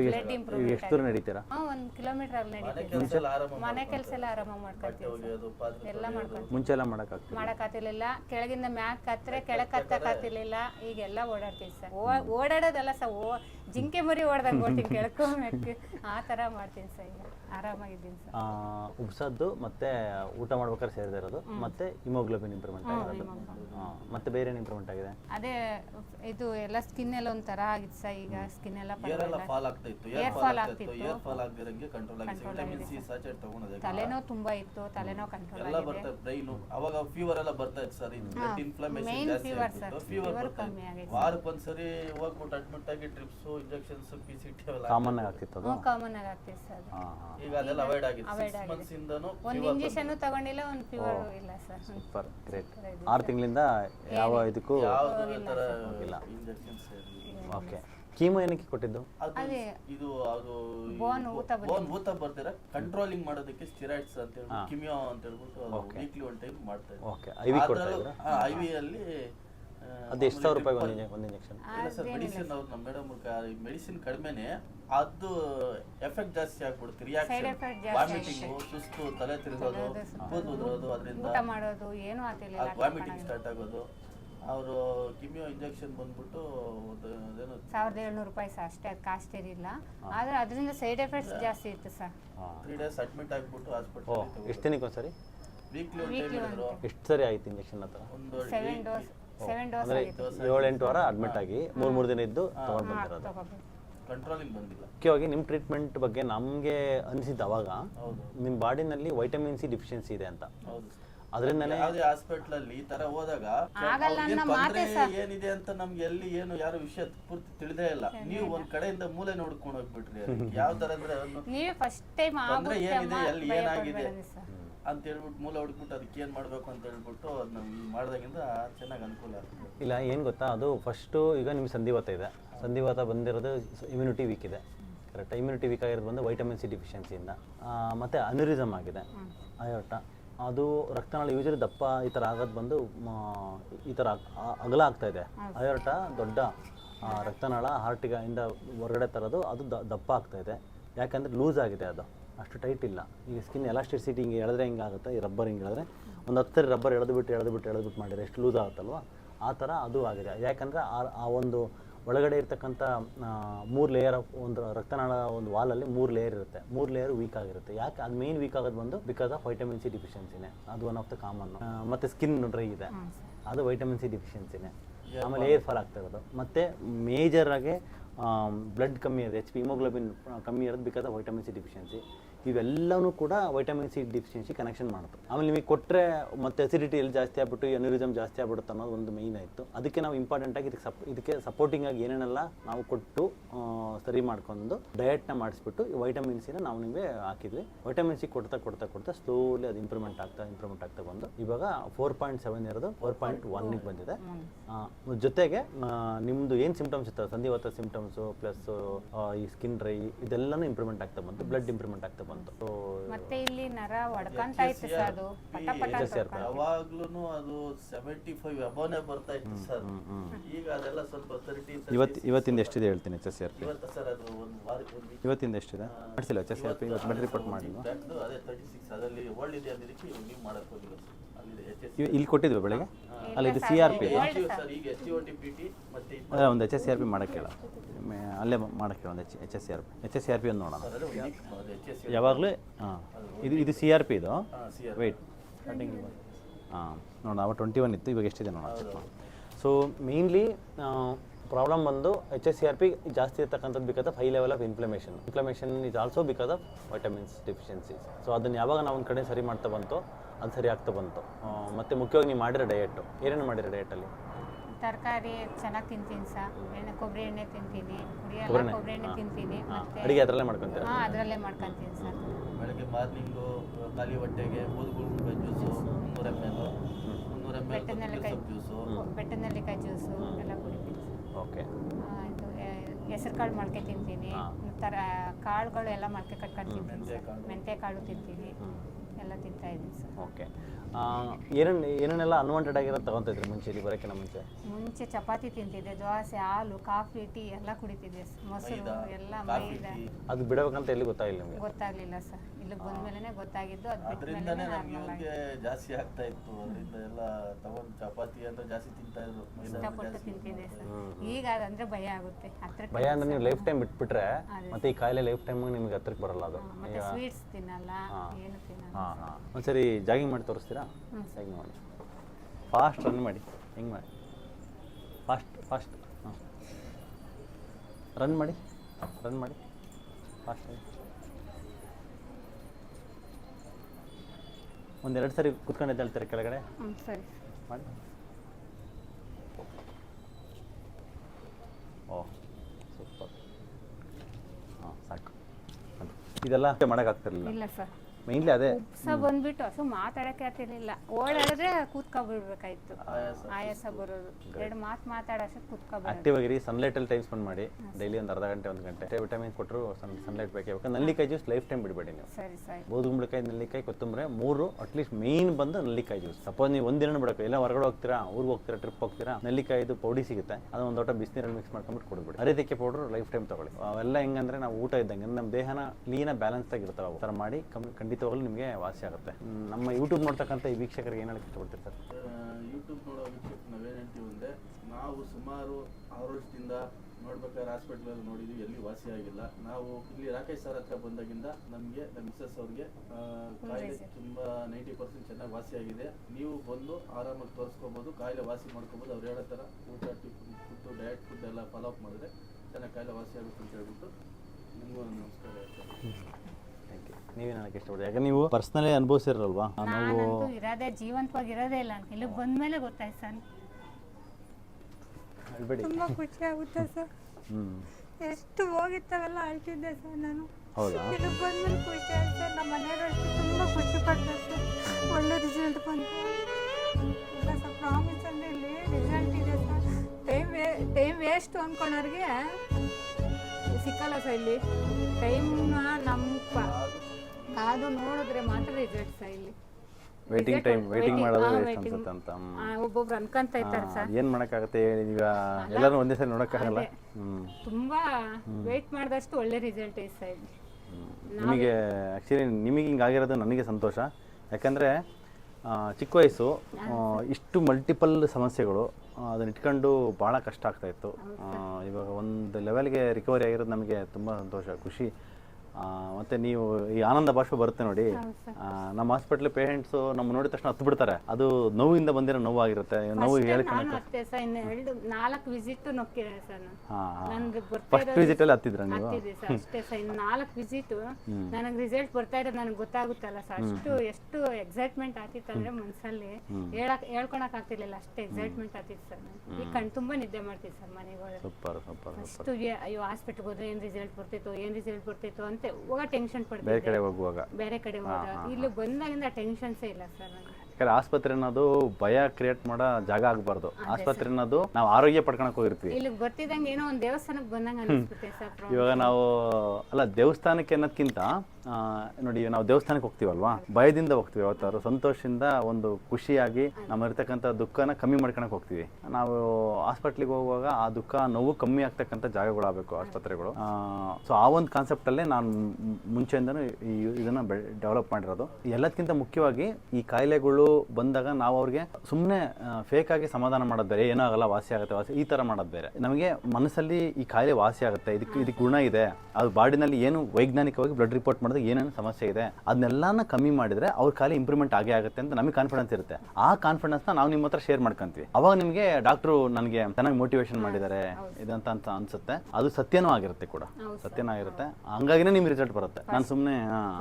ಈಗ ಎಷ್ಟು- ಈಗ ಎಷ್ಟು ದೂರ ನಡೀತೀರಾ? ಹಾಂ ಒಂದು ಕಿಲೋಮೀಟರ್ ಅಲ್ಲಿ ಮನೆ ನಡೀತೀವಿ ಕೆಲಸ ಎಲ್ಲ ಆರಾಮ ಮನೆ ಕೆಲಸ ಎಲ್ಲ ಆರಾಮಾಗಿ ಮಾಡ್ಕೊಳ್ತೀವಿ ಸರ್. ಎಲ್ಲ ಮಾಡ್ಕೊಳ್ತೀವಿ ಮುಂಚೆ ಎಲ್ಲ ಮಾಡಕ್ಕಾತಿರ್ಲಿಲ್ಲ ಕೆಳಗಿಂದ ಮ್ಯಾಕ್ ಹತ್ರ ಕೆಳಕ್ ಹತ್ತಕ್ಕಾತಿರ್ಲಿಲ್ಲ ಈಗೆಲ್ಲ ಓಡಾಡ್ತೀವಿ ಸರ್. ಓ- ಓಡಾಡೋದಲ್ಲ ಸರ್. ಓ ಜಿಂಕೆ ಮರಿ ಓಡ್ದಂಗೆ ಓಡ್ತೀನಿ ಕೆಳಕ್ಕೂ ಮ್ಯಾಕ್. ಆ ತರ ಮಾಡ್ತೀನಿ ಸರ್ ಈಗ. ಆರಾಮಾಗಿದ್ದೀನಿ ಸರ್. ಉಬ್ಸದ್ದು ಮತ್ತೆ ಊಟ ಮಾಡ್ಬೇಕಾದ್ರೆ ಸೇರಿದೆ ಇರೋದು. ಮತ್ತೆ ಹಿಮೋಗ್ಲೋಬಿನ್ ಇಂಪ್ರೂವ್ಮೆಂಟ್ ಆಗಿರೋದು. ಮತ್ತೆ ಬೇರೆ ಏನು ಇಂಪ್ರೂವ್ಮೆಂಟ್ ಆಗಿದೆ? ಅದೇ ಇದು ಎಲ್ಲ ಸ್ಕಿನ್ ಎಲ್ಲ ಒಂಥರ ಆಗಿತ್ತು ಸರ್ ಈಗ ಸ್ಕಿನ್ ಎಲ್ಲ ಫಾಲ್ ಆಗ್ತಾ ಇತ್ತು ಏರ್ ಫಾಲ್ ಆಗ್ತಾ ಆಗ್ತಿತ್ತು. ಏರ್ ಫಾಲ್ ಆಗದಿರಂಗೆ ಕಂಟ್ರೋಲ್ ಆಗಿದೆ. ವಿಟಮಿನ್ ಸಿ ಸಾಚೆಟ್ ತಗೊಂಡಿದೆ ತಲೆನೋವು ತುಂಬಾ ಇತ್ತು ತಲೆನೋವು ಕಂಟ್ರೋಲ್ ಎಲ್ಲ ಬರ್ತಾ ಬ್ರೈನ್ ಅವಾಗ ಫೀವರ್ ಎಲ್ಲ ಬರ್ತಾ ಇತ್ತು ಸರ್ ಇದು ಬ್ಲಡ್ ಇನ್ಫ್ಲಮೇಷನ್ ಜಾಸ್ತಿ fever ಫೀವರ್ ಬರ್ತಾ ಕಮ್ಮಿ ಆಗೈತೆ. ವಾರಕ್ಕೆ ಒಂದ್ಸರಿ ಹೋಗ್ಬಿಟ್ಟು ಅಡ್ಮಿಟ್ ಆಗಿ drips injections P C T ಅವೆಲ್ಲ ಕಾಮನ್ ಆಗಿ ಆಗ್ತಿತ್ತು ಅದು? ಕಾಮನ್ ಆಗಿ ಆಗ್ತಿತ್ತು ಸರ್. ಈಗ ಅದೆಲ್ಲ ಅವಾಯ್ಡ್ ಆಗಿದೆ. Avoid ಸಿಕ್ಸ್ ಆಗಿದೆ. ಮಂತ್ಸ್ ಇಂದನು ಒಂದು ಇಂಜೆಕ್ಷನ್ ತಗೊಂಡಿಲ್ಲ ಒಂದು ಫೀವರ್ ಇಲ್ಲ ಸರ್. ಸೂಪರ್ ಗ್ರೇಟ್ ಆರು ತಿಂಗಳಿಂದ ಯಾವ ಇದಕ್ಕೂ ಯಾವ್ದು ತರ ಇಂಜೆಕ್ಷನ್ಸ್ ಓಕೆ ಕೀಮೋ ಏನಕ್ಕೆ ಕೊಟ್ಟಿದ್ದು? ಅದು ಅದೇ. ಇದು ಅದು ಊತ ಬೋನ್ ಊತ ಬರ್ತೀರ? ಕಂಟ್ರೋಲಿಂಗ್ ಮಾಡೋದಕ್ಕೆ ಸ್ಟಿರಾಯ್ಡ್ಸ್ ಅಂತ ಹೇಳಿ ಕಿಮಿಯೋ ಅಂತ ಹೇಳ್ಬಿಟ್ಟು ವೀಕ್ಲಿ ಒನ್ ಟೈಮ್ ಮಾಡ್ತಾ ಐವಿ ಓಕೆ ಐ ವಿ ಕೊಡ್ತಾ ಇದ್ರ ಐ ಅಲ್ಲಿ ಅದು ಎಷ್ಟು ಸಾವಿರ ರೂಪಾಯಿ ಒಂದು ಒಂದು ಇಂಜೆಕ್ಷನ್? ಇಲ್ಲ ಸರ್ ಮೆಡಿಸಿನ್ ಅವ್ರು ನಮ್ಮ ಮೇಡಮ್ ಮೆಡಿಸಿನ್ ಕಡಿಮೆನೆ ಅದು ಎಫೆಕ್ಟ್ ಜಾಸ್ತಿ ಆಗ್ಬಿಡುತ್ತೆ ರಿಯಾಕ್ಷನ್ ವಾಮಿಟಿಂಗು ಸುಸ್ತು ತಲೆ ತಿರುಗೋದು ಕೂದಲು ಉದುರೋದು ಅದರಿಂದ ಊಟ ಮಾಡೋದು ಏನೂ ಆಗ್ತಿರ್ಲಿಲ್ಲ ವಾಮಿಟಿಂಗ್ ಸ್ಟಾರ್ಟ್ ಆಗೋದು. ಅವರು ಕಿಮಿಯೋ ಇಂಜೆಕ್ಷನ್ ಬಂದ್ಬಿಟ್ಟು ಸಾವಿರದ ಏಳ್ನೂರು ರೂಪಾಯಿ ಸರ್ ಅಷ್ಟೇ ಅದು ಕಾಸ್ಟ್ ಇರಲಿಲ್ಲ. ಆದರೆ ಅದರಿಂದ ಸೈಡ್ ಎಫೆಕ್ಟ್ಸ್ ಜಾಸ್ತಿ ಇತ್ತು ಸರ್. ತ್ರೀ ಡೇಸ್ ಅಡ್ಮಿಟ್ ಆಗಿಬಿಟ್ಟು ಹಾಸ್ಪಿಟಲ್ ಎಷ್ಟು ದಿನಕ್ಕೆ ಒಂದ್ಸರಿ? ವೀಕ್ಲಿ ಎಷ್ಟು ಸರಿ ಆಯ್ತು ಇಂಜೆಕ್ಷನ್ ಹತ್ರ? ಒಂದು ಸೆವೆನ್ ಡೋಸ್ ಸೆವೆನ್ ಡೋಸ್ ಅಂದರೆ ಏಳು ಎಂಟು ವಾರ ಅಡ್ಮಿಟ್ ಆಗಿ ಮೂರು ಮೂರು ದಿನ ಇದ್ದು ತೊಗೊಂಡು ಬಂದಿರೋದು. ತಗೋಬೇಕು ಕಂಟ್ರೋಲಿಂಗ್ ಬಂದಿಲ್ಲ. ಮುಖ್ಯವಾಗಿ ನಿಮ್ಮ ಟ್ರೀಟ್ಮೆಂಟ್ ಬಗ್ಗೆ ನಮಗೆ ಅನಿಸಿದ್ದು ಅವಾಗ. ಹೌದು. ನಿಮ್ಮ ಬಾಡಿನಲ್ಲಿ ವೈಟಮಿನ್ ಸಿ ಡಿಫಿಷಿಯನ್ಸಿ ಇದೆ ಅಂತ. ಹೌದು ಅದರಿಂದನೇ ಯಾವುದೇ ಹಾಸ್ಪಿಟಲ್ ಅಲ್ಲಿ ಈ ತರ ಹೋದಾಗ ಆಗಲ್ಲ ಅವ್ರಿಗೇನ್ ಅನ್ನೋ ಮಾತೇ ತೊಂದ್ರೆ ಏನಿದೆ ಅಂತ ನಮ್ಗೆ ಎಲ್ಲಿ ಏನು ಯಾರು ವಿಷಯ ಪೂರ್ತಿ ತಿಳಿದೇ ಇಲ್ಲ. ನೀವು ಒಂದ್ ಕಡೆಯಿಂದ ಮೂಲೆ ನೋಡ್ಕೊಂಡು ಹೋಗ್ಬಿಟ್ರಿ ಅದಕ್ಕೆ. ಯಾವ ತರ ಅಂದ್ರೆ ನೀವೇ ಫಸ್ಟ್ ಟೈಮ್ ತೊಂದ್ರೆ ಆಗುತ್ತೆ ಅಮ್ಮ ಏನಿದೆ ಎಲ್ಲಿ ಭಯ ಏನಾಗಿದೆ ಪಡ್ಬೇಡಿ ಸರ್. ಅಂತ ಹೇಳ್ಬಿಟ್ಟು ಮೂಲೆ ಹುಡ್ಬಿಟ್ಟು ಅದಕ್ಕೆ ಏನ್ ಮಾಡ್ಬೇಕು ಅಂತ ಹೇಳ್ಬಿಟ್ಟು ಅದ್ ನಮ್ಗೆ ಮಾಡ್ದಾಗಿಂದ ಚೆನ್ನಾಗಿ ಅನುಕೂಲ ಆಗ್ತದೆ ಇಲ್ಲ ಏನು ಗೊತ್ತಾ? ಅದು ಫಸ್ಟು ಈಗ ನಿಮ್ಗೆ ಸಂಧಿವಾತ ಇದೆ. ಸಂಧಿವಾತ ಬಂದಿರೋದು ಇಮ್ಯುನಿಟಿ ವೀಕ್ ಇದೆ. ಕರೆಕ್ಟ್ ಇಮ್ಯುನಿಟಿ ವೀಕ್ ಆಗಿರೋದು ಬಂದು ವೈಟಮಿನ್ ಸಿ ಡಿಫಿಷಿಯನ್ಸಿಯಿಂದ ಮತ್ತೆ ಅನ್ಯೂರಿಸಮ್ ಆಗಿದೆ. ಅಯೋಟ ಅದು ರಕ್ತನಾಳ ಯೂಶಲಿ ದಪ್ಪ ಈ ಥರ ಆಗೋದು ಬಂದು ಮ, ಈ ಥರ ಆ- ಅಗಲ ಆಗ್ತಾ ಇದೆ. ಅಯರ್ಟ ದೊಡ್ಡ ಆ, ರಕ್ತನಾಳ ಹಾರ್ಟಿಗೆ ಇಂದ ಹೊರಗಡೆ ತರೋದು ಅದು ದ- ದಪ್ಪ ಆಗ್ತಾ ಇದೆ. ಯಾಕಂದರೆ ಲೂಸ್ ಆಗಿದೆ ಅದು. ಅಷ್ಟು ಟೈಟ್ ಇಲ್ಲ. ಈಗ ಸ್ಕಿನ್ ಎಲಾಸ್ಟಿಸಿಟಿ ಹಿಂಗೆ ಎಳೆದ್ರೆ ಹಿಂಗೆ ಆಗುತ್ತೆ ಈ ರಬ್ಬರ್ ಹಿಂಗೆ ಎಳೆದ್ರೆ. ಒಂದು ಹತ್ತು ಸರಿ ರಬ್ಬರ್ ಎಳೆದು ಬಿಟ್ಟು ಎಳೆದು ಬಿಟ್ಟು ಎಳೆದು ಬಿಟ್ಟು ಮಾಡಿದ್ರೆ ಎಷ್ಟು ಲೂಸ್ ಆಗುತ್ತಲ್ವ? ಆ ಥರ ಅದು ಆಗಿದೆ. ಯಾಕಂದರೆ ಆ ಆ ಒಂದು ಒಳಗಡೆ ಇರ್ತಕ್ಕಂಥ ಮೂರು ಲೇಯರ್ ಒಂದು ರಕ್ತನಾಳ ಒಂದು ವಾಲಲ್ಲಿ ಮೂರು ಲೇಯರ್ ಇರುತ್ತೆ. ಮೂರು ಲೇಯರ್ ವೀಕ್ ಆಗಿರುತ್ತೆ. ಯಾಕೆ? ಅದು ಮೇನ್ ವೀಕ್ ಆಗೋದು ಬಂದು ಬಿಕಾಸ್ ಆಫ್ ವೈಟಮಿನ್ ಸಿ ಡಿಫಿಷಿಯನ್ಸಿನೇ ಅದು ಒನ್ ಆಫ್ ದ ಕಾಮನ್ ಮತ್ತು ಸ್ಕಿನ್ ಡ್ರೈ ಇದೆ. ಅದು ವೈಟಮಿನ್ ಸಿ ಡಿಫಿಷಿಯನ್ಸಿನೇ ಆಮೇಲೆ ಏರ್ ಫಾಲ್ ಆಗ್ತಾ ಇರೋದು. ಮತ್ತು ಮೇಜರ್ ಆಗಿ ಬ್ಲಡ್ ಕಮ್ಮಿ ಇರೋದು ಎಚ್ ಪಿ ಹಿಮೋಗ್ಲೋಬಿನ್ ಕಮ್ಮಿ ಇರೋದು because of vitamin C deficiency ಇವೆಲ್ಲವೂ ಕೂಡ ವೈಟಮಿನ್ ಸಿ ಡಿಫಿಷಿಯನ್ಸಿ ಕನೆಕ್ಷನ್ ಮಾಡುತ್ತೆ. ಆಮೇಲೆ ನಿಮಗೆ ಕೊಟ್ಟರೆ ಮತ್ತೆ ಅಸಿಡಿಟಿ ಎಲ್ಲಿ ಜಾಸ್ತಿ ಆಗ್ಬಿಟ್ಟು ಎನ್ಯೂರಿಸಮ್ ಜಾಸ್ತಿ ಆಗ್ಬಿಡುತ್ತೆ ಅನ್ನೋದು ಒಂದು ಮೈನ್ ಆಯಿತು. ಅದಕ್ಕೆ ನಾವು ಇಂಪಾರ್ಟೆಂಟ್ ಆಗಿ ಇದಕ್ಕೆ ಸಪ್ ಇದಕ್ಕೆ ಸಪೋರ್ಟಿಂಗ್ ಆಗಿ ಏನೇನೆಲ್ಲ ನಾವು ಕೊಟ್ಟು ಸರಿ ಮಾಡ್ಕೊಂಡು ಡಯಟ್ನ ಮಾಡಿಸ್ಬಿಟ್ಟು ಈ ವೈಟಮಿನ್ ಸಿನ ನಾವು ನಿಮಗೆ ಹಾಕಿದ್ವಿ. ವೈಟಮಿನ್ ಸಿ ಕೊಡ್ತಾ ಕೊಡ್ತಾ ಕೊಡ್ತಾ ಸ್ಲೋಲಿ ಅದು ಇಂಪ್ರೂವ್ಮೆಂಟ್ ಆಗ್ತಾ ಇಂಪ್ರೂವ್ಮೆಂಟ್ ಆಗ್ತಾ ಬಂದು ಇವಾಗ ಫೋರ್ ಪಾಯಿಂಟ್ ಸೆವೆನ್ ಇರೋದು ಫೋರ್ ಪಾಯಿಂಟ್ ಒನ್ಗೆ ಬಂದಿದೆ. ಜೊತೆಗೆ ನಿಮ್ಮದು ನಿಮ್ದು ಏನು ಸಿಂಪ್ಟಮ್ಸ್ ಇರ್ತವೆ? ಸಂಧಿವಾತ ಸಿಂಪ್ಟಮ್ಸು ಪ್ಲಸ್ ಈ ಸ್ಕಿನ್ ಡ್ರೈ ಇದೆಲ್ಲನೂ ಇಂಪ್ರೂವ್ಮೆಂಟ್ ಆಗ್ತಾ ಬಂತು ಬ್ಲಡ್ ಇಂಪ್ರೂವ್ಮೆಂಟ್ ಆಗ್ತಾ ಬಂತು ಸೊ ಮತ್ತೆ ಇಲ್ಲಿ ನರ ಹೊಡ್ಕೊಂತ ಇತ್ತು ಸರ್ ಅದು ಪಟ ಪಟ ಅಂತ ಹೊಡ್ಕೊಂತ. ಯಾವಾಗ್ಲೂ ಅದು ಸೆವೆಂಟಿ ಫೈವ್ ಅಬೋನೆ ಬರ್ತಾ ಇತ್ತು ಸರ್ ಈಗ ಅದೆಲ್ಲ ಸ್ವಲ್ಪ ತರ್ಟಿ ಇವತ್ತು ಇವತ್ತಿಂದ ಎಷ್ಟಿದೆ ಹೇಳ್ತೀನಿ ಎಚ್ ಎಸ್ ಆರ್ ಪಿ ಇವತ್ತು ಸರ್ ಅದು ಒಂದು ವಾರ ಒಂದು week ಇವತ್ತಿಂದ ಎಷ್ಟಿದೆ ಮಾಡಿಸಿಲ್ಲ ಎಚ್ ಎಸ್ ಆರ್ ಪಿ ಇವತ್ತು ಮೆಡ್ ರಿಪೋರ್ಟ್ ಮಾಡಿಲ್ವಾ ಬ್ಯಾಕ್ದು ಅದೇ ತರ್ಟಿ ಸಿಕ್ಸ್ ಅದರಲ್ಲಿ ಓಲ್ಡ್ ಇದೆ ಅಂದಿದ್ದಕ್ಕೆ ಇವಾಗ ನೀವು ಮಾಡಕ್ ಹೋಗಿಲ್ಲ ಸರ್ ಅಲ್ಲಿದೆ ಎಚ್ ಎಸ್ ಇಲ್ಲಿ ಕೊಟ್ಟಿದ್ವಿ ಬೆಳಗ್ಗೆ ಅಲ್ಲ ಇದು ಸಿ ಆರ್ ಪಿ ಸರ್ ಈಗ S T O T P T ಮತ್ತೆ ಇದು ಅದೇ ಒಂದು H S C R P ಮಾಡೋಕ್ಕೆ ಹೇಳ ಮೇ- ಅಲ್ಲೇ ಮಾಡಕ್ಕೆ ಒಂದು H H S C R P H S C R P ಒಂದು ನೋಡೋಣ ಅದೇ ಎಚ್ ಎಸ್ ಯಾವಾಗಲೂ? ಹಾಂ. ಇದು ಇದು ಸಿ ಆರ್ ಪಿ ಇದು? ವೆಯ್ಟ್ ಹಾಂ ನೋಡೋಣ. ಅವಾಗ ಟ್ವೆಂಟಿ ಒನ್ ಇತ್ತು ಇವಾಗ ಎಷ್ಟಿದೆ ನೋಡೋಣ. ಚೆಕ್ ಸೊ ಮೇನ್ಲಿ ಪ್ರಾಬ್ಲಮ್ ಬಂದು H S C R P ಜಾಸ್ತಿ ಇರ್ತಕ್ಕಂಥದ್ದು because of high level of inflammation inflammation is also because of vitamins deficiencies so ಅದನ್ನು ಯಾವಾಗ ನಾವು ಒಂದು ಕಡೆ ಸರಿ ಮಾಡ್ತಾ ಬಂತು ಅದು ಸರಿ ಆಗ್ತಾ ಬಂತು. ಮತ್ತು ಮತ್ತೆ ಮುಖ್ಯವಾಗಿ ನೀವು ಮಾಡಿರೋ ಡಯೆಟ್ಟು ಏನೇನು ಮಾಡಿರೋ ಡಯೆಟಲ್ಲಿ ತರಕಾರಿ ಚೆನ್ನಾಗಿ ತಿಂತೀನಿ ಸರ್. ಎಣ್ಣೆ ಕೊಬ್ಬರಿ ಎಣ್ಣೆ ತಿಂತೀನಿ. ಕುಡಿಯಲ್ಲ ಕೊಬ್ಬರಿ ಎಣ್ಣೆ? ತಿಂತೀನಿ. ಮತ್ತೆ ಅಡುಗೆ ಅದರಲ್ಲೇ ಮಾಡ್ಕೊಂತೀರಾ? ಹಾಂ ಅದರಲ್ಲೇ ಮಾಡ್ಕೊಂತೀನಿ ಸರ್. ಬೆಳಗ್ಗೆ ಮಾರ್ನಿಂಗ್ ಖಾಲಿ ಹೊಟ್ಟೆಗೆ ಊದುಗುಳ್ಳುಂಬೆ ಜ್ಯೂಸು ಮುನ್ನೂರ ಎಂ ಎಲ್ ಮುನ್ನೂರ ಎಂ ಎಲ್ ಬೆಟ್ಟದ ನೆಲ್ಲಿಕಾಯಿ ಜ್ಯೂಸು. ಬೆಟ್ಟದ ನೆಲ್ಲಿಕಾಯಿ ಜ್ಯೂಸು ಎಲ್ಲ ಕುಡಿತೀನಿ ಸರ್. ಓಕೆ. ಆ, ಇದು ಹೆಸರು ಕಾಳು ಮೊಳಕೆ ತಿಂತೀನಿ. ತರ ಥರ ಕಾಳುಗಳು ಎಲ್ಲ ಮೊಳಕೆ ಕಟ್ಕೊಂಡು ತಿಂತೀನಿ ಮೆಂತ್ಯ ಸರ್ ಕಾಳು. ಮೆಂತ್ಯ ಕಾಳು ತಿಂತೀನಿ. ಎಲ್ಲ ತಿಂತಾ ಇದ್ದೀನಿ ಸರ್. ಓಕೆ. ಏನೇನು ಏನೇನೆಲ್ಲ ಅನ್ವಾಂಟೆಡ್ ಆಗಿರೋದು ತಗೊತಾ ಇದ್ರಿ ಮುಂಚೆ ಇಲ್ಲಿ ಬರೋಕ್ಕಿಂತ ಮುಂಚೆ? ಮುಂಚೆ ಚಪಾತಿ ತಿಂತಿದ್ದೆ ದೋಸೆ ಹಾಲು ಕಾಫಿ ಟೀ ಎಲ್ಲ ಕುಡಿತಿದ್ದೆ. ಮೊಸರು ಎಲ್ಲ ಮೈದಾ. ಅದು ಬಿಡಬೇಕಂತ ಎಲ್ಲಿ ಗೊತ್ತಾಗಿಲ್ಲ ನಿಮಗೆ? ಗೊತ್ತಾಗ್ಲಿಲ್ಲ ಸರ್. ಇಲ್ಲಿಗೆ ಬಂದ್ಮೇಲೆ ಗೊತ್ತಾಗಿದ್ದು ಅದು ಅದರಿಂದನೇ ನಮಗೆ ನಮ್ಗೆ ಇವ್ರಿಗೆ ಜಾಸ್ತಿ ಆಗ್ತಾ ಇತ್ತು. ಅದರಿಂದ ಎಲ್ಲ ತಗೊಂಡು ಚಪಾತಿ ಅಂತ ಜಾಸ್ತಿ ತಿಂತಾ ಇದ್ರು. ಮೈದಾ ಇಷ್ಟಪಟ್ಟು ಜಾಸ್ತಿ ತಿಂತಿದ್ದೆ ಸರ್. ಈಗ ಅದಂದ್ರೆ ಭಯ ಆಗುತ್ತೆ ಹತ್ರ ಭಯ ಅಂದ್ರೆ ನೀವು ಲೈಫ್ ಟೈಮ್ ಬಿಟ್ಬಿಟ್ರೆ ಮತ್ತೆ ಈ ಕಾಯಿಲೆ ಲೈಫ್ ಟೈಮ್ ನಿಮಗೆ ಹತ್ರಕ್ಕೆ ಬರಲ್ಲ ಅದು. ಮತ್ತೆ ಸ್ವೀಟ್ಸ್ ತಿನ್ನಲ್ಲ ಏನು ತಿನ್ನಲ್ಲ ಹಾಂ ಹಾಂ. ಒಂದ್ಸರಿ ಜಾಗಿಂಗ್ ಮಾಡಿ ತೋರಿಸ್ತೀರಾ? ಫಾಸ್ಟ್ ರನ್ ಮಾಡಿ. ಹೆಂಗೆ ಮಾಡಿ? ಫಾಸ್ಟ್ ಫಾಸ್ಟ್ ಹಾಂ. ರನ್ ಮಾಡಿ. ರನ್ ಮಾಡಿ. ಫಾಸ್ಟ್ ಒಂದೆರಡು ಸರಿ ಕುತ್ಕೊಂಡು ಎದ್ದೇಳ್ತಾರೆ ಕೆಳಗಡೆ? ಸರಿ. ಮಾಡಿ. ಓ ಸೂಪರ್. ಹಾಂ ಸಾಕು. ಇದೆಲ್ಲ ಮಾಡೋಕ್ಕಾಗ್ತಿರಲಿಲ್ಲ. ಇಲ್ಲ ಸರ್. ಮೇನ್ಲಿ ಅದೇ. ಉಪ್ಸ ಬಂದ್ಬಿಟ್ಟು ಸೊ ಮಾತಾಡಕ್ಕೆ ಆಗ್ತಿರ್ಲಿಲ್ಲ. ಓಡಾಡಿದ್ರೆ ಕೂತ್ಕೊಬಿಡ್ಬೇಕಾಯ್ತು. ಆಯಾಸ. ಆಯಾಸ ಬರೋದು. ಎರಡು ಮಾತು ಮಾತಾಡೋಷ್ಟು ಕೂತ್ಕೊಬರೋದು ಆಕ್ಟಿವ್ ಆಗಿರಿ. ಸನ್ಲೈಟಲ್ಲಿ ಟೈಮ್ ಸ್ಪೆಂಡ್ ಮಾಡಿ. ಡೈಲಿ ಒಂದು ಅರ್ಧ ಗಂಟೆ ಒಂದು ಗಂಟೆ. ವಿಟಮಿನ್ ಕೊಟ್ಟರು ಸನ್ ಸನ್ಲೈಟ್ ಬೇಕೇ ಬೇಕು. ನಲ್ಲಿಕಾಯಿ ಜ್ಯೂಸ್ ಲೈಫ್ ಟೈಮ್ ಬಿಡಬೇಡಿ ನೀವು. ಸರಿ ಸರಿ. ಬೂದುಗುಂಬಳಕಾಯಿ ನೆಲ್ಲಿಕಾಯಿ ಕೊತ್ತಂಬರಿ ಮೂರು ಅಟ್ಲೀಸ್ಟ್ ಮೇನ್ ಬಂದು ನಲ್ಲಿಕಾಯಿ ಜ್ಯೂಸ್ ಸಪೋಸ್ ನೀವು ಒಂದಿನ ಬಿಡಬೇಕು ಎಲ್ಲ ಹೊರಗಡೆ ಹೋಗ್ತೀರಾ ಊರಿಗೆ ಹೋಗ್ತೀರಾ ಟ್ರಿಪ್ ಹೋಗ್ತೀರಾ ನೆಲ್ಲಿಕಾಯಿದು ಪೌಡಿ ಸಿಗುತ್ತೆ. ಅದನ್ನ ಒಂದು ದೊಡ್ಡ ಬಿಸಿನೀರಲ್ಲಿ ಮಿಕ್ಸ್ ಮಾಡ್ಕೊಂಡ್ಬಿಟ್ಟು ಕೊಡ್ಬಿಡಿ. ಅರಿತಿಕೆ ಪೌಡರ್ ಲೈಫ್ ಟೈಮ್ ತಗೊಳ್ಳಿ. ಅವೆಲ್ಲ ಹೆಂಗಂದ್ರೆ ನಾವು ಊಟ ಇದ್ದಂಗೆ ನಮ್ಮ ದೇಹನ ಕ್ಲೀನ ಬ್ಯಾಲೆನ್ಸ್ ಆಗಿರ್ತಾವೆ. ಆ ಥರ ಮಾಡಿ ಕಮ್ ಖಂಡಿತವಾಗ್ಲೂ ನಿಮಗೆ ವಾಸಿ ಆಗುತ್ತೆ. ನಮ್ಮ ಯೂಟ್ಯೂಬ್ ನೋಡ್ತಕ್ಕಂಥ ಈ ವೀಕ್ಷಕರಿಗೆ ಏನು ಹೇಳಕ್ಕೆ ಇಷ್ಟಪಡ್ತೀರಿ ಸರ್? ಯೂಟ್ಯೂಬ್ ನೋಡೋ ವೀಕ್ಷಕ ನಾವೇನು ಹೇಳ್ತೀವಿ ಅಂದರೆ ನಾವು ಸುಮಾರು ಆರು ವರ್ಷದಿಂದ ನೋಡ್ಬೇಕಾದ್ರೆ ಹಾಸ್ಪಿಟ್ಲಲ್ಲಿ ನೋಡಿದ್ವಿ ಎಲ್ಲಿ ವಾಸಿ ಆಗಿಲ್ಲ. ನಾವು ಇಲ್ಲಿ ರಾಕೇಶ್ ಸರ್ ಹತ್ರ ಬಂದಾಗಿಂದ ನಮಗೆ ನಮ್ಮ ಮಿಸ್ಸಸ್ ಅವ್ರಿಗೆ ಕಾಯಿಲೆ ತುಂಬ ನೈಂಟಿ ಪರ್ಸೆಂಟ್ ಚೆನ್ನಾಗಿ ವಾಸಿ ಆಗಿದೆ. ನೀವು ಬಂದು ಆರಾಮಾಗಿ ತೋರಿಸ್ಕೋಬೋದು ಕಾಯಿಲೆ ವಾಸಿ ಮಾಡ್ಕೋಬೋದು. ಅವ್ರು ಹೇಳೋ ಥರ ಊಟ ಟಿಪ್ ಫುಡ್ಡು ಡಯಟ್ ಫುಡ್ ಎಲ್ಲ ಫಾಲೋ ಅಪ್ ಮಾಡಿದ್ರೆ ಚೆನ್ನಾಗಿ ಕಾಯಿಲೆ ವಾಸಿ ಆಗುತ್ತೆ ಅಂತ ಹೇಳ್ಬಿಟ್ಟು ನಿಮಗೂ ನಮಸ್ಕಾರ ಹೇಳ್ತೀನಿ. ಥ್ಯಾಂಕ್ ಯು ನೀವೇನು ಹೇಳಕ್ಕೆ ಇಷ್ಟಪಡ್ತೀರಿ. ಯಾಕಂದ್ರೆ ನೀವು ಪರ್ಸ್ನಲಿ ಅನುಭವಿಸಿರಲ್ವಾ? ನಾವು ನಾನಂತೂ ಇರೋದೇ ಜೀವಂತವಾಗಿ ಇರೋದೇ ಇಲ್ಲ. ಅಂತ ಇಲ್ಲಿಗೆ ಬಂದ್ಮೇಲೆ ಗೊತ್ತಾಯ್ತು ಸರ್. ಹೇಳ್ಬೇಡಿ. ತುಂಬ ಖುಷಿ ಆಗುತ್ತೆ ಸರ್. ಹ್ಞೂ ಎಷ್ಟು ಹೋಗಿರ್ತಾವೆಲ್ಲ ಅಳ್ತಿದ್ದೆ ಸರ್ ನಾನು. ಹೌದಾ? ಇಲ್ಲಿ ಬಂದ್ಮೇಲೆ ಖುಷಿ ಆಯ್ತು ಸರ್. ನಮ್ಮ ಮನೆಯವರಷ್ಟು ತುಂಬ ಖುಷಿ ಪಡ್ತಾರೆ ಸರ್. ಒಳ್ಳೆ ರಿಸಲ್ಟ್ ಬಂತು. ಇಲ್ಲ ಸರ್ ಪ್ರಾಮಿಸ್ ಅಂದರೆ ಇಲ್ಲಿ ರಿಸಲ್ಟ್ ಇದೆ sir. Time way time waste ಅಂದ್ಕೊಳೋರಿಗೆ ಸಿಕ್ಕಲ್ಲ ಸರ್ ಇಲ್ಲಿ. ಟೈಮ್ನ ನಮ್ಮ ಕಾದು ನೋಡಿದ್ರೆ ಮಾತ್ರ ರಿಸಲ್ಟ್ ಸರ್ ಇಲ್ಲಿ. ವೇಟಿಂಗ್ ಟೈಮ್ ವೇಟಿಂಗ್ ಮಾಡೋದು ವೇಸ್ಟ್ ಅನ್ಸುತ್ತೆ ಅಂತ. ಒಬ್ಬೊಬ್ರು ಅನ್ಕೊಂತ ಇರ್ತಾರೆ ಸರ್. ಏನು ಮಾಡೋಕ್ಕಾಗುತ್ತೆ ಈಗ? ಎಲ್ಲರೂ ಒಂದೇ ಸಲ ನೋಡೋಕ್ಕಾಗಲ್ಲ? ತುಂಬಾ ವೇಟ್ ಮಾಡಿದಷ್ಟು ಒಳ್ಳೆ ರಿಸಲ್ಟ್ ಇದೆ ಸರ್ ಇಲ್ಲಿ. ನಿಮಗೆ ಆ್ಯಕ್ಚುಲಿ ನಿಮಗೆ ಹಿಂಗೆ ಆಗಿರೋದು ನನಗೆ ಸಂತೋಷ. ಯಾಕಂದರೆ ಚಿಕ್ಕ ವಯಸ್ಸು ಇಷ್ಟು ಮಲ್ಟಿಪಲ್ ಸಮಸ್ಯೆಗಳು ಅದನ್ನ ಇಟ್ಕೊಂಡು ಭಾಳ ಕಷ್ಟ ಆಗ್ತಾಯಿತ್ತು ಇವಾಗ ಒಂದು ಲೆವೆಲ್ಗೆ ರಿಕವರಿ ಆಗಿರೋದು ನಮಗೆ ತುಂಬ ಸಂತೋಷ ಖುಷಿ. ಮತ್ತೆ ನೀವು ಈ ಆನಂದ ಭಾಷೆ ಬರುತ್ತೆ ನೋಡಿ. ನಮ್ಮ ಹಾಸ್ಪಿಟಲ್ ಪೇರೆಂಟ್ಸು ನಮ್ಮ ನೋಡಿದ ತಕ್ಷಣ ಹತ್ತು ಬಿಡ್ತಾರೆ ಅದು ನೋವಿಂದ ಬಂದಿರೋ ನೋವು ಆಗಿರುತ್ತೆ ನೋವು ಅಷ್ಟೇ ಸರ್ ಇನ್ನು ಎರಡು ನಾಲ್ಕು ವಿಸಿಟ್ ನೊಕ್ಕಿದೆ ಸರ್ ನನ್ಗೆ ಫಸ್ಟ್ ವಿಸಿಟಲ್ಲಿ ಹತ್ತಿದ್ರ ನೀವು? ಅಷ್ಟೇ ಸರ್ ಇನ್ನು ನಾಲ್ಕು ವಿಸಿಟ್ ನನಗೆ ರಿಸಲ್ಟ್ ಬರ್ತಾ ಇರೋದು ನನಗೆ ಗೊತ್ತಾಗುತ್ತಲ್ಲ ಸರ್. ಅಷ್ಟು ಎಷ್ಟು ಎಕ್ಸೈಟ್ಮೆಂಟ್ ಆಗ್ತಿತ್ತು ಅಂದ್ರೆ ಮನ್ಸಲ್ಲಿ ಹೇಳಕ್ ಹೇಳ್ಕೊಳಕ್ ಆಗ್ತಿರ್ಲಿಲ್ಲ ಅಷ್ಟು ಎಕ್ಸೈಟ್ಮೆಂಟ್ ಆಗ್ತಿತ್ತು ಸರ್ ಈ ಕಣ್ ತುಂಬಾ ನಿದ್ದೆ ಮಾಡ್ತಿತ್ತು ಸರ್ ಮನೆಗೆ ಅಷ್ಟು ಅಯ್ಯೋ ಹಾಸ್ಪಿಟ್ಲ್ಗೆ ಹೋದ್ರೆ ಏನ್ ರಿಸಲ್ಟ್ ಬರ್ತಿತ್ತು ಏನ್ ರಿಸಲ್ಟ್ ಬರ್ತಿತ್ತು ಅಂತ ಹೋಗ ಟೆನ್ಷನ್ ಬೇರೆ ಪಡ್ತಿದ್ದೆ ಕಡೆ ಹೋಗುವಾಗ. ಬೇರೆ ಕಡೆ ಹೋದ ಇಲ್ಲಿ ಬಂದಾಗಿಂದ ಟೆನ್ಷನ್ಸೇ ಇಲ್ಲ ಸರ್ ನನಗೆ ಯಾಕಂದ್ರೆ ಆಸ್ಪತ್ರೆ ಅನ್ನೋದು ಭಯ ಕ್ರಿಯೇಟ್ ಮಾಡೋ ಜಾಗ ಆಗಬಾರ್ದು. ಆಸ್ಪತ್ರೆ ಅನ್ನೋದು ನಾವು ಆರೋಗ್ಯ ಪಡ್ಕೊಳಕ್ ಹೋಗಿರ್ತೀವಿ. ಇಲ್ಲಿಗೆ ಬರ್ತಿದ್ದಂಗೆ ಏನೋ ಒಂದು ದೇವಸ್ಥಾನಕ್ಕೆ ಬಂದಂಗೆ ಅನಿಸ್ಬಿಟ್ಟೆ ಸರ್ ಇವಾಗ ನಾವು ಅಲ್ಲ ದೇವಸ್ಥಾನಕ್ಕೆ ಅನ್ನೋದ್ಕಿಂತ ಆ, ನೋಡಿ ನಾವು ದೇವಸ್ಥಾನಕ್ಕೆ ಹೋಗ್ತೀವಲ್ವಾ? ಭಯದಿಂದ ಹೋಗ್ತೀವಿ ಯಾವತ್ತಾದ್ರು ಸಂತೋಷದಿಂದ ಒಂದು ಖುಷಿಯಾಗಿ ನಮ್ಮ ಇರ್ತಕ್ಕಂಥ ದುಃಖನ ಕಮ್ಮಿ ಮಾಡ್ಕೊಳಕ್ ಹೋಗ್ತೀವಿ. ನಾವು ಹಾಸ್ಪಿಟ್ಲಿಗೆ ಹೋಗುವಾಗ ಆ ದುಃಖ ನೋವು ಕಮ್ಮಿ ಆಗ್ತಕ್ಕಂಥ ಜಾಗಗಳಾಗಬೇಕು ಆಸ್ಪತ್ರೆಗಳು. ಸೊ ಆ ಒಂದು ಕಾನ್ಸೆಪ್ಟಲ್ಲೇ ನಾನು ಮುಂಚೆಯಿಂದನೂ ಈ ಇದನ್ನ ಡೆವಲಪ್ ಮಾಡಿರೋದು. ಎಲ್ಲದಕ್ಕಿಂತ ಮುಖ್ಯವಾಗಿ ಈ ಕಾಯಿಲೆಗಳು ಬಂದಾಗ ನಾವು ಅವ್ರಿಗೆ ಸುಮ್ಮನೆ ಫೇಕ್ ಆಗಿ ಸಮಾಧಾನ ಮಾಡೋದು ಬೇರೆ ಏನೋ ಆಗಲ್ಲ ವಾಸಿ ಆಗುತ್ತೆ ವಾಸಿ ಈ ಥರ ಮಾಡೋದು ಬೇರೆ. ನಮಗೆ ಮನಸ್ಸಲ್ಲಿ ಈ ಕಾಯಿಲೆ ವಾಸಿ ಆಗುತ್ತೆ ಇದಕ್ಕೆ ಇದಕ್ಕೆ ಗುಣ ಇದೆ ಅದು ಬಾಡಿನಲ್ಲಿ ಏನು ವೈಜ್ಞಾನಿಕವಾಗಿ ಬ್ಲಡ್ ರಿಪೋರ್ಟ್ ಮಾಡಿದಾಗ ಏನೇನು ಸಮಸ್ಯೆ ಇದೆ ಅದನ್ನೆಲ್ಲನ ಕಮ್ಮಿ ಮಾಡಿದ್ರೆ ಅವ್ರ ಖಾಲಿ ಇಂಪ್ರೂವ್ಮೆಂಟ್ ಆಗೇ ಆಗುತ್ತೆ ಅಂತ ನಮಗೆ ಕಾನ್ಫಿಡೆನ್ಸ್ ಇರುತ್ತೆ. ಆ ಕಾನ್ಫಿಡೆನ್ಸ್ನ ನಾವು ನಿಮ್ಮ ಹತ್ರ ಶೇರ್ ಮಾಡ್ಕೊಂತೀವಿ. ಅವಾಗ ನಿಮಗೆ ಡಾಕ್ಟ್ರು ನನಗೆ ಚೆನ್ನಾಗಿ ಮೋಟಿವೇಶನ್ ಮಾಡಿದ್ದಾರೆ ಇದಂತ ಅಂತ ಅನ್ಸುತ್ತೆ. ಅದು ಸತ್ಯನೂ ಆಗಿರುತ್ತೆ ಕೂಡ. ಸತ್ಯನೂ ಆಗಿರುತ್ತೆ. ಹಂಗಾಗಿನೇ ನಿಮ್ಗೆ ರಿಸಲ್ಟ್ ಬರುತ್ತೆ. ನಾನು ಸುಮ್ಮನೆ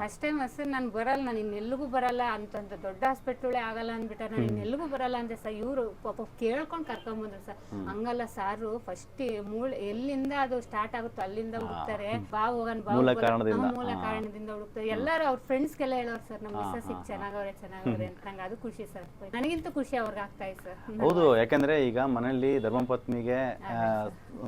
ಫಸ್ಟ್ ಟೈಮ್ ಸರ್ ನಾನು ಬರಲ್ಲ ನಾನು ಇನ್ನೆಲ್ಲಿಗೂ ಬರಲ್ಲ ಅಂತ ದೊಡ್ಡ ಹಾಸ್ಪಿಟ್ಲೇ ಆಗಲ್ಲ ಅಂದ್ಬಿಟ್ಟ ನಾನು ಇನ್ನೆಲ್ಲಿಗೂ ಬರಲ್ಲ ಅಂದೆ ಸರ್ ಇವರು ಪಾಪ ಕೇಳ್ಕೊಂಡು ಕರ್ಕೊಂಬಂದ್ರು ಸರ್. ಹಂಗಲ್ಲ ಸಾರು ಫಸ್ಟ್ ಮೂಳ ಎಲ್ಲಿಂದ ಅದು ಸ್ಟಾರ್ಟ್ ಆಗುತ್ತೋ ಅಲ್ಲಿಂದ ಹುಡುಕ್ತಾರೆ. ಬಾ ಹೋಗನ್ ಬಾ ಮೂಲ. ಕಾರಣದಿಂದ. ಮೂಲ ಕಾರಣದಿಂದ ಹುಡುಕ್ತಾರೆ. ಎಲ್ಲರೂ ಅವ್ರ ಫ್ರೆಂಡ್ಸ್ಗೆಲ್ಲ ಹೇಳೋರು ಸರ್ ನಮ್ಮ ಮಿಸ್ಸಸ್ ಚೆನ್ನಾಗವ್ರೆ ಚೆನ್ನಾಗವ್ರೆ ಅಂತ. ನಂಗೆ ಅದು ಖುಷಿ ಸರ್. ನನಗಿಂತ ಖುಷಿ ಅವ್ರಿಗೆ ಆಗ್ತಾ ಇದೆ ಸರ್. ಹೌದು ಯಾಕಂದ್ರೆ ಈಗ ಮನೆಯಲ್ಲಿ ಧರ್ಮಪತ್ನಿಗೆ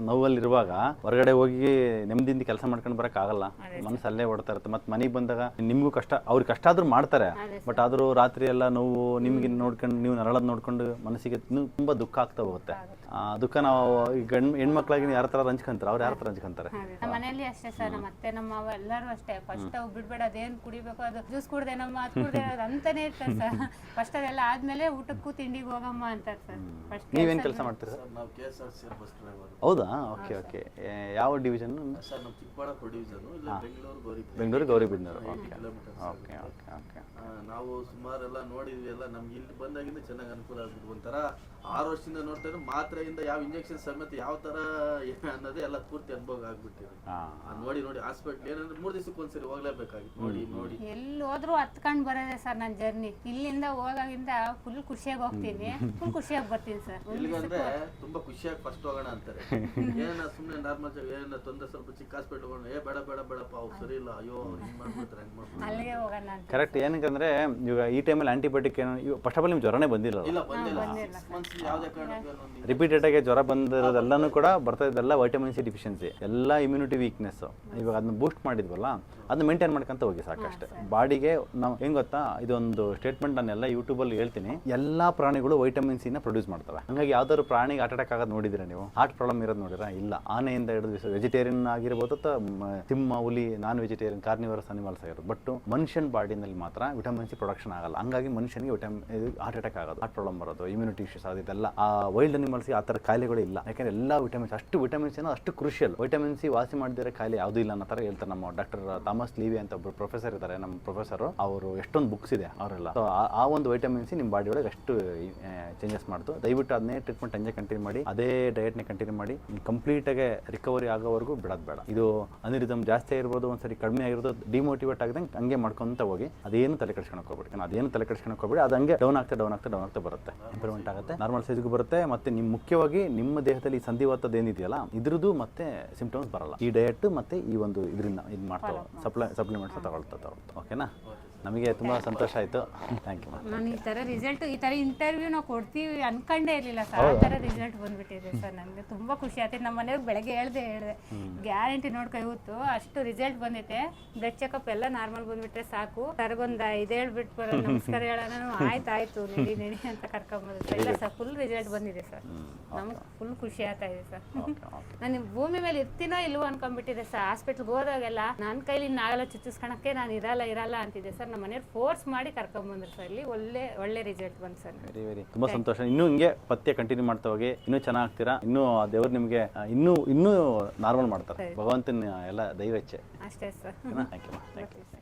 ನೋವಲ್ಲಿರುವಾಗ ಹೊರಗಡೆ ಹೋಗಿ ನೆಮ್ಮದಿಯಿಂದ ಕೆಲಸ ಮಾಡ್ಕೊಂಡು ಬರಕ್ ಆಗಲ್ಲ. ಮನಸ್ಸಲ್ಲೇ ಓಡ್ತಾ ಇರುತ್ತೆ. ಮತ್ತೆ ಮನೆಗೆ ಬಂದಾಗ ನಿಮ್ಗೂ ಕಷ್ಟ ಅವ್ರಿಗೆ ಕಷ್ಟ ಆದ್ರೂ ಮಾಡ್ತಾರೆ ಬಟ್ ಆದ್ರೂ ರಾತ್ರಿ ಎಲ್ಲ ನೋವು ನಿಮ್ಗೆ ನೋಡ್ಕೊಂಡು ನೀವು ನರಳದ್ ನೋಡ್ಕೊಂಡು ಮನಸ್ಸಿಗೆ ತುಂಬಾ ದುಃಖ ಆಗ್ತಾ ಹೋಗುತ್ತೆ. ಆ ದುಃಖ ನಾವು ಈ ಗಂಡ್ ಹೆಣ್ಮಕ್ಳಾಗಿ ಯಾರ ತರ ಹಂಚ್ಕೊಂತಾರೆ ಅವ್ರು ಯಾರ ತರ ಹಂಚ್ಕೊಂತಾರೆ ನಮ್ಮ ಮನೆಯಲ್ಲಿ ಅಷ್ಟೇ ಸರ್ ಮತ್ತೆ ಅತ್ತೆ ನಮ್ಮ ಎಲ್ಲರೂ ಅಷ್ಟೇ. ಫಸ್ಟ್ ಅವ್ ಬಿಡ್ಬೇಡ ಅದೇನ್ ಕುಡಿಬೇಕು ಅದು ಜ್ಯೂಸ್ ಕುಡ್ದೆ ನಮ್ಮ ಅದು ಕುಡ್ದೆ ಅದು ಅಂತಾನೆ ಇರ್ತಾರೆ ಸರ್. ಫಸ್ಟ್ ಅದೆಲ್ಲ ಆದ್ಮೇಲೆ ಊಟಕ್ಕೂ ತಿಂಡಿಗೆ ಹೋಗಮ್ಮ ಅಂತಾರೆ ಸರ್. ಫಸ್ಟ್ ನೀವೇನ್ ಕೆಲಸ ಮಾಡ್ತೀರಾ? ಸರ್ ನಾವು K S R C bus driver ಹೌದಾ ಓಕೆ. ಓಕೆ ಯಾವ ಡಿವಿಷನ್ ಸರ್ ನಮ್ಮ ಚಿಕ್ಕಬಳ್ಳಾಪುರ ಡಿವಿಷನ್ ಇಲ್ಲ Bengaluru Gauri Bengaluru Gauribidanur okay okay okay okay. ನಾವು ಸುಮಾರೆಲ್ಲ ನೋಡಿದ್ವಿ ಎಲ್ಲ ನಮ್ಗೆ ಇಲ್ಲಿ ಬಂದಾಗಿಂದ ಚೆನ್ನಾಗಿ ಅನುಕೂಲ ಆಗ್ಬಿಟ್ಟು ಒಂಥರ. ಆರು ವರ್ಷದಿಂದ ನೋಡ್ತಾ ಇದ್ರೆ ಮಾತ್ರೆಯಿಂದ ಯಾವ ಇಂಜೆಕ್ಷನ್ ಸಮೇತ ಯಾವ ತರ ಅನ್ನೋದೇ ಎಲ್ಲ ಪೂರ್ತಿ ಅನುಭವ ಆಗ್ಬಿಟ್ಟಿದೆ. ಹಾಂ. ನೋಡಿ ನೋಡಿ ಹಾಸ್ಪಿಟ್ಲ್ ಏನಂದ್ರೆ ಮೂರ್ ದಿವಸಕ್ಕೆ ಒಂದ್ಸರಿ ಹೋಗ್ಲೇಬೇಕಾಗಿತ್ತು. ನೋಡಿ ನೋಡಿ. ಎಲ್ಲಿ ಹೋದ್ರು ಹತ್ಕೊಂಡ್ ಬರೋದೇ ಸರ್ ನನ್ನ ಜರ್ನಿ ಇಲ್ಲಿಂದ ಹೋಗಾಗಿಂದ ಫುಲ್ ಖುಷಿಯಾಗಿ ಹೋಗ್ತೀನಿ. ಫುಲ್ ಖುಷಿಯಾಗಿ ಬರ್ತೀನಿ ಸರ್. ಇಲ್ಲಿಗಂದ್ರೆ ತುಂಬಾ ಖುಷಿಯಾಗಿ ಫಸ್ಟ್ ಹೋಗೋಣ ಅಂತಾರೆ. ಏನ ಸುಮ್ನೆ ನಾರ್ಮಲ್ ಏನ ತೊಂದ್ರೆ ಸ್ವಲ್ಪ ಚಿಕ್ಕ ಹಾಸ್ಪಿಟ್ಲ್ ಹೋಗೋಣ. ಏ ಬೇಡ ಬೇಡ ಬೇಡಪ್ಪ ಅವ್ರು ಸರಿ ಇಲ್ಲ. ಅಯ್ಯೋ ಹಿಂಗ್ ಮಾಡ್ಬಿಡ್ತಾರೆ ಹಂಗ್ ಮಾಡ್ಬಿಡ್ತಾರೆ. ಅಲ್ಲಿಗೆ ಹೋಗೋಣ ಅಂತ. ಕರೆಕ್ಟ್ ಏನಕ್ಕಂದ್ರೆ ಇವಾಗ ಈ ಟೈಮಲ್ಲಿ ಆಂಟಿಬಯೋಟಿಕ್ ಏನು ಫಸ್ಟ್ ಆಫ್ ಆಲ್ ನಿಮ್ಗೆ ಜ್ವರನೇ ಬಂದಿಲ್ಲ ಇಲ್ಲ ಬಂದಿಲ್ಲ. ಸಿಕ್ಸ್ ಮಂತ್ಸ್ ಯಾವ್ದೇ ಕಾರಣಕ್ಕೆ ಒಂದು ರಿಪೀಟೆಡ್ ಆಗಿ ಜ್ವರ ಬಂದಿರೋದೆಲ್ಲನೂ ಕೂಡ ಬರ್ತಾ ಇದ್ದೆಲ್ಲ ವೈಟಮಿನ್ ಸಿ ಡಿಫಿಷಿಯನ್ಸಿ ಎಲ್ಲ ಇಮ್ಯುನಿಟಿ ವೀಕ್ನೆಸ್ ಇವಾಗ ಅದನ್ನ ಬೂಸ್ಟ್ ಮಾಡಿದ್ವಲ್ಲ ಅದನ್ನ ಮೇಂಟೈನ್ ಮಾಡ್ಕೊಂತ ಹೋಗಿ ಸಾಕಷ್ಟು. ಬಾಡಿಗೆ ನಾವು ಹೆಂಗ್ ಗೊತ್ತಾ? ಇದೊಂದು ಸ್ಟೇಟ್ಮೆಂಟ್ ನಾನೆಲ್ಲ ಎಲ್ಲ ಯೂಟ್ಯೂಬಲ್ಲಿ ಹೇಳ್ತೀನಿ. ಎಲ್ಲಾ ಪ್ರಾಣಿಗಳು ವೈಟಮಿನ್ ಸಿ ನ ಪ್ರೊಡ್ಯೂಸ್ ಮಾಡ್ತವೆ. ಹಂಗಾಗಿ ಯಾವ್ದಾದ್ರು ಪ್ರಾಣಿಗೆ ಹಾರ್ಟ್ ಅಟ್ಯಾಕ್ ಆಗೋದು ನೋಡಿದ್ರೆ ನೀವು? ಹಾರ್ಟ್ ಪ್ರಾಬ್ಲಮ್ ಇರೋದು ನೋಡಿರ ಇಲ್ಲ. ಆನೆಯಿಂದ ಹಿಡಿದು ವೆಜಿಟೇರಿಯನ್ ಆಗಿರ್ಬೋದು ಅಥವಾ ಸಿಂಹ ಹುಲಿ ನಾನ್ ವೆಜಿಟೇರಿಯನ್ ಕಾರ್ನಿವರಸ್ ಅನಿಮಲ್ಸ್ ಆಗಿರೋದು ಬಟ್ ಮನುಷ್ಯನ ಬಾಡಿನಲ್ಲಿ ಮಾತ್ರ ವಿಟಮಿನ್ ಸಿ ಪ್ರೊಡಕ್ಷನ್ ಆಗಲ್ಲ. ಹಂಗಾಗಿ ಮನುಷ್ಯನಿಗೆ ವಿಟಮಿನ್ ಹಾರ್ಟ್ ಅಟ್ಯಾಕ್ ಆಗೋದು. ಹಾರ್ಟ್ ಪ್ರಾಬ್ಲಮ್ ಬರೋದು ಇಮ್ಯುನಿಟಿ ಇಶ್ಯೂಸ್ ಅದು ಇದೆಲ್ಲ. ಆ ವೈಲ್ಡ್ ಅನಿಮಲ್ಸ್ಗೆ ಆ ಥರ ಕಾಯಿಲೆಗಳು ಇಲ್ಲ. ಯಾಕಂದ್ರೆ ಎಲ್ಲ ವಿಟಮಿನ್ಸ್ ಅಷ್ಟು ವಿಟಮಿನ್ಸ್ ಏನೋ ಅಷ್ಟು ಕ್ರೂಷಿಯಲ್ ವಿಟಮಿನ್ ಸಿ ವಾಸಿ ಮಾಡಿದ್ರೆ ಕಾಯಿಲೆ ಯಾವುದೂ ಇಲ್ಲ ಅನ್ನೋ ಥರ ಹೇಳ್ತಾರೆ ನಮ್ಮ ಡಾಕ್ಟರ್ ಥಾಮಸ್ ಲೀವಿ ಅಂತ ಒಬ್ಬರು ಪ್ರೊಫೆಸರ್ ಇದ್ದಾರೆ, ನಮ್ಮ ಪ್ರೊಫೆಸರ್ ಅವರು ಎಷ್ಟೊಂದು ಬುಕ್ಸ್ ಇದೆ ಅವರೆಲ್ಲ. ಸೊ ಆ ಒಂದು ವೈಟಮಿನ್ ಸಿ ನಿಮ್ಮ ಬಾಡಿ ಒಳಗೆ ಅಷ್ಟು ಚೇಂಜಸ್ ಮಾಡ್ತು. ದಯವಿಟ್ಟು ಅದನ್ನೇ ಟ್ರೀಟ್ಮೆಂಟ್ ಹಂಗೆ ಕಂಟಿನ್ಯೂ ಮಾಡಿ, ಅದೇ ಡಯಟ್ನೇ ಕಂಟಿನ್ಯೂ ಮಾಡಿ ಕಂಪ್ಲೀಟಾಗಿ ರಿಕವರಿ ಆಗೋವರೆಗೂ ಬಿಡೋದು ಬೇಡ. ಇದು ಅನಿರಿದಮ್ ಜಾಸ್ತಿ ಆಗಿರ್ಬೋದು, ಒಂದ್ಸರಿ ಕಡಿಮೆ ಆಗಿರೋದು ಡಿಮೋಟಿವೇಟ್ ಆಗದಂಗೆ ಹಂಗೆ ಮಾಡ್ಕೊಂತ ಹೋಗಿ, ಅದೇನು ತಲೆ ಕಡಿಸ್ಕೊಂಡು ಹೋಗ್ಬೇಡಿ ನಾನು ಅದೇನು ತಲೆ ಕಡಿಸ್ಕೊಂಡು ಹೋಗ್ಬೇಡಿ, ಅದು ಹಂಗೆ ಡೌನ್ ಆಗ್ತಾ ಡೌನ್ ಆಗ್ತಾ ಡೌನ್ ಆಗ್ತಾ ಬರುತ್ತೆ. ಇಂಪ್ರೂವ್ಮೆಂಟ್ ಆಗುತ್ತೆ. ನಾರ್ಮಲ್ ಸೈಜ್ಗೂ ಬರುತ್ತೆ, ಮತ್ತೆ ನಿಮ್ಮ ಮುಖ್ಯವಾಗಿ ನಿಮ್ಮ ದೇಹದಲ್ಲಿ ಸಂಧಿವಾತದ ಏನಿದೆಯಲ್ಲ, ಇದ್ರದ್ದು ಮತ್ತೆ ಸಿಂಪ್ಟಮ್ಸ್ ಬರಲ್ಲ. ಈ ಡಯಟ್ ಮತ್ತೆ ಈ ಒಂದು ಇದರಿಂದ ಇದು ಮಾಡ್ತಾ ಸಪ್ಲೈ ಸಪ್ಲಿಮೆಂಟ್ಸ್ ತಗೊಳ್ತಾ ತಗೊಳ್ತಾ ಓಕೆನಾ ನಮಗೆ ತುಂಬ ಸಂತೋಷ ಆಯ್ತು. ಥ್ಯಾಂಕ್ ಯು ನಾನು ಈ ತರ ರಿಸಲ್ಟ್ ಈ ತರ ಇಂಟರ್ವ್ಯೂ ನಾವು ಕೊಡ್ತೀವಿ ಅನ್ಕೊಂಡೇ ಇರ್ಲಿಲ್ಲ ಸರ್ ಆ ತರ ರಿಸಲ್ಟ್ ಬಂದ್ಬಿಟ್ಟಿದೆ ಸರ್ ನನಗೆ ತುಂಬಾ ಖುಷಿ ಆಯ್ತು. ನಮ್ಮ ಮನೆಯವ್ರು ಬೆಳಗ್ಗೆ ಹೇಳ್ದೆ ಹೇಳಿದೆ ಗ್ಯಾರಂಟಿ ನೋಡ್ಕೊ ಇವತ್ತು ಅಷ್ಟು ರಿಸಲ್ಟ್ ಬಂದೈತೆ. ಬ್ಲಡ್ ಚೆಕಪ್ ಎಲ್ಲ ನಾರ್ಮಲ್ ಬಂದ್ಬಿಟ್ರೆ ಸಾಕು. ಸರ್ಗೊಂದು ಇದು ಹೇಳ್ಬಿಟ್ಟು ಬರೋ ನಮಸ್ಕಾರ ಹೇಳೋಣ. ಆಯ್ತು ಆಯ್ತು. ನಡಿ ನಡಿ ಅಂತ ಕರ್ಕೊಂಬೋದು ಇಲ್ಲ ಸರ್ ಫುಲ್ ರಿಸಲ್ಟ್ ಬಂದಿದೆ ಸರ್ ನಮ್ಗೆ ಫುಲ್ ಖುಷಿ ಆಗ್ತಾ ಇದೆ ಸರ್ ನಾನು ಭೂಮಿ ಮೇಲೆ ಇರ್ತೀನೋ ಇಲ್ವೋ ಅನ್ಕೊಂಡ್ಬಿಟ್ಟಿದೆ ಸರ್ ಹಾಸ್ಪಿಟ್ಲ್ಗೆ ಹೋದಾಗೆಲ್ಲ ನನ್ನ ಕೈಲಿ ಇನ್ನಾಗಲ್ಲ ಚುಚ್ಚಿಸ್ಕೊಳಕ್ಕೆ ನಾನು ಇರಲ್ಲ ಇರಲ್ಲ ಅಂತಿದ್ದೆ ಸರ್ ನಮ್ಮ ಮನೆಯವ್ರು ಫೋರ್ಸ್ ಮಾಡಿ ಕರ್ಕೊಂಡ್ಬಂದ್ರು ಸರ್ ಇಲ್ಲಿ ಒಳ್ಳೆ ಒಳ್ಳೆ ರಿಸಲ್ಟ್ ಬಂತು ಸರ್ ವೆರಿ ವೆರಿ ತುಂಬ ಸಂತೋಷ. ಇನ್ನೂ ಹಿಂಗೆ ಪಥ್ಯ ಕಂಟಿನ್ಯೂ ಮಾಡ್ತಾ ಹೋಗಿ ಇನ್ನೂ ಚೆನ್ನಾಗ್ತೀರಾ ಇನ್ನೂ ಆ ದೇವ್ರು ನಿಮಗೆ ಇನ್ನೂ ಇನ್ನೂ ನಾರ್ಮಲ್ ಮಾಡ್ತಾರೆ. ಭಗವಂತನ ಎಲ್ಲ ದೈವಚ್ಛೆ ಅಷ್ಟೇ sir thank you thank you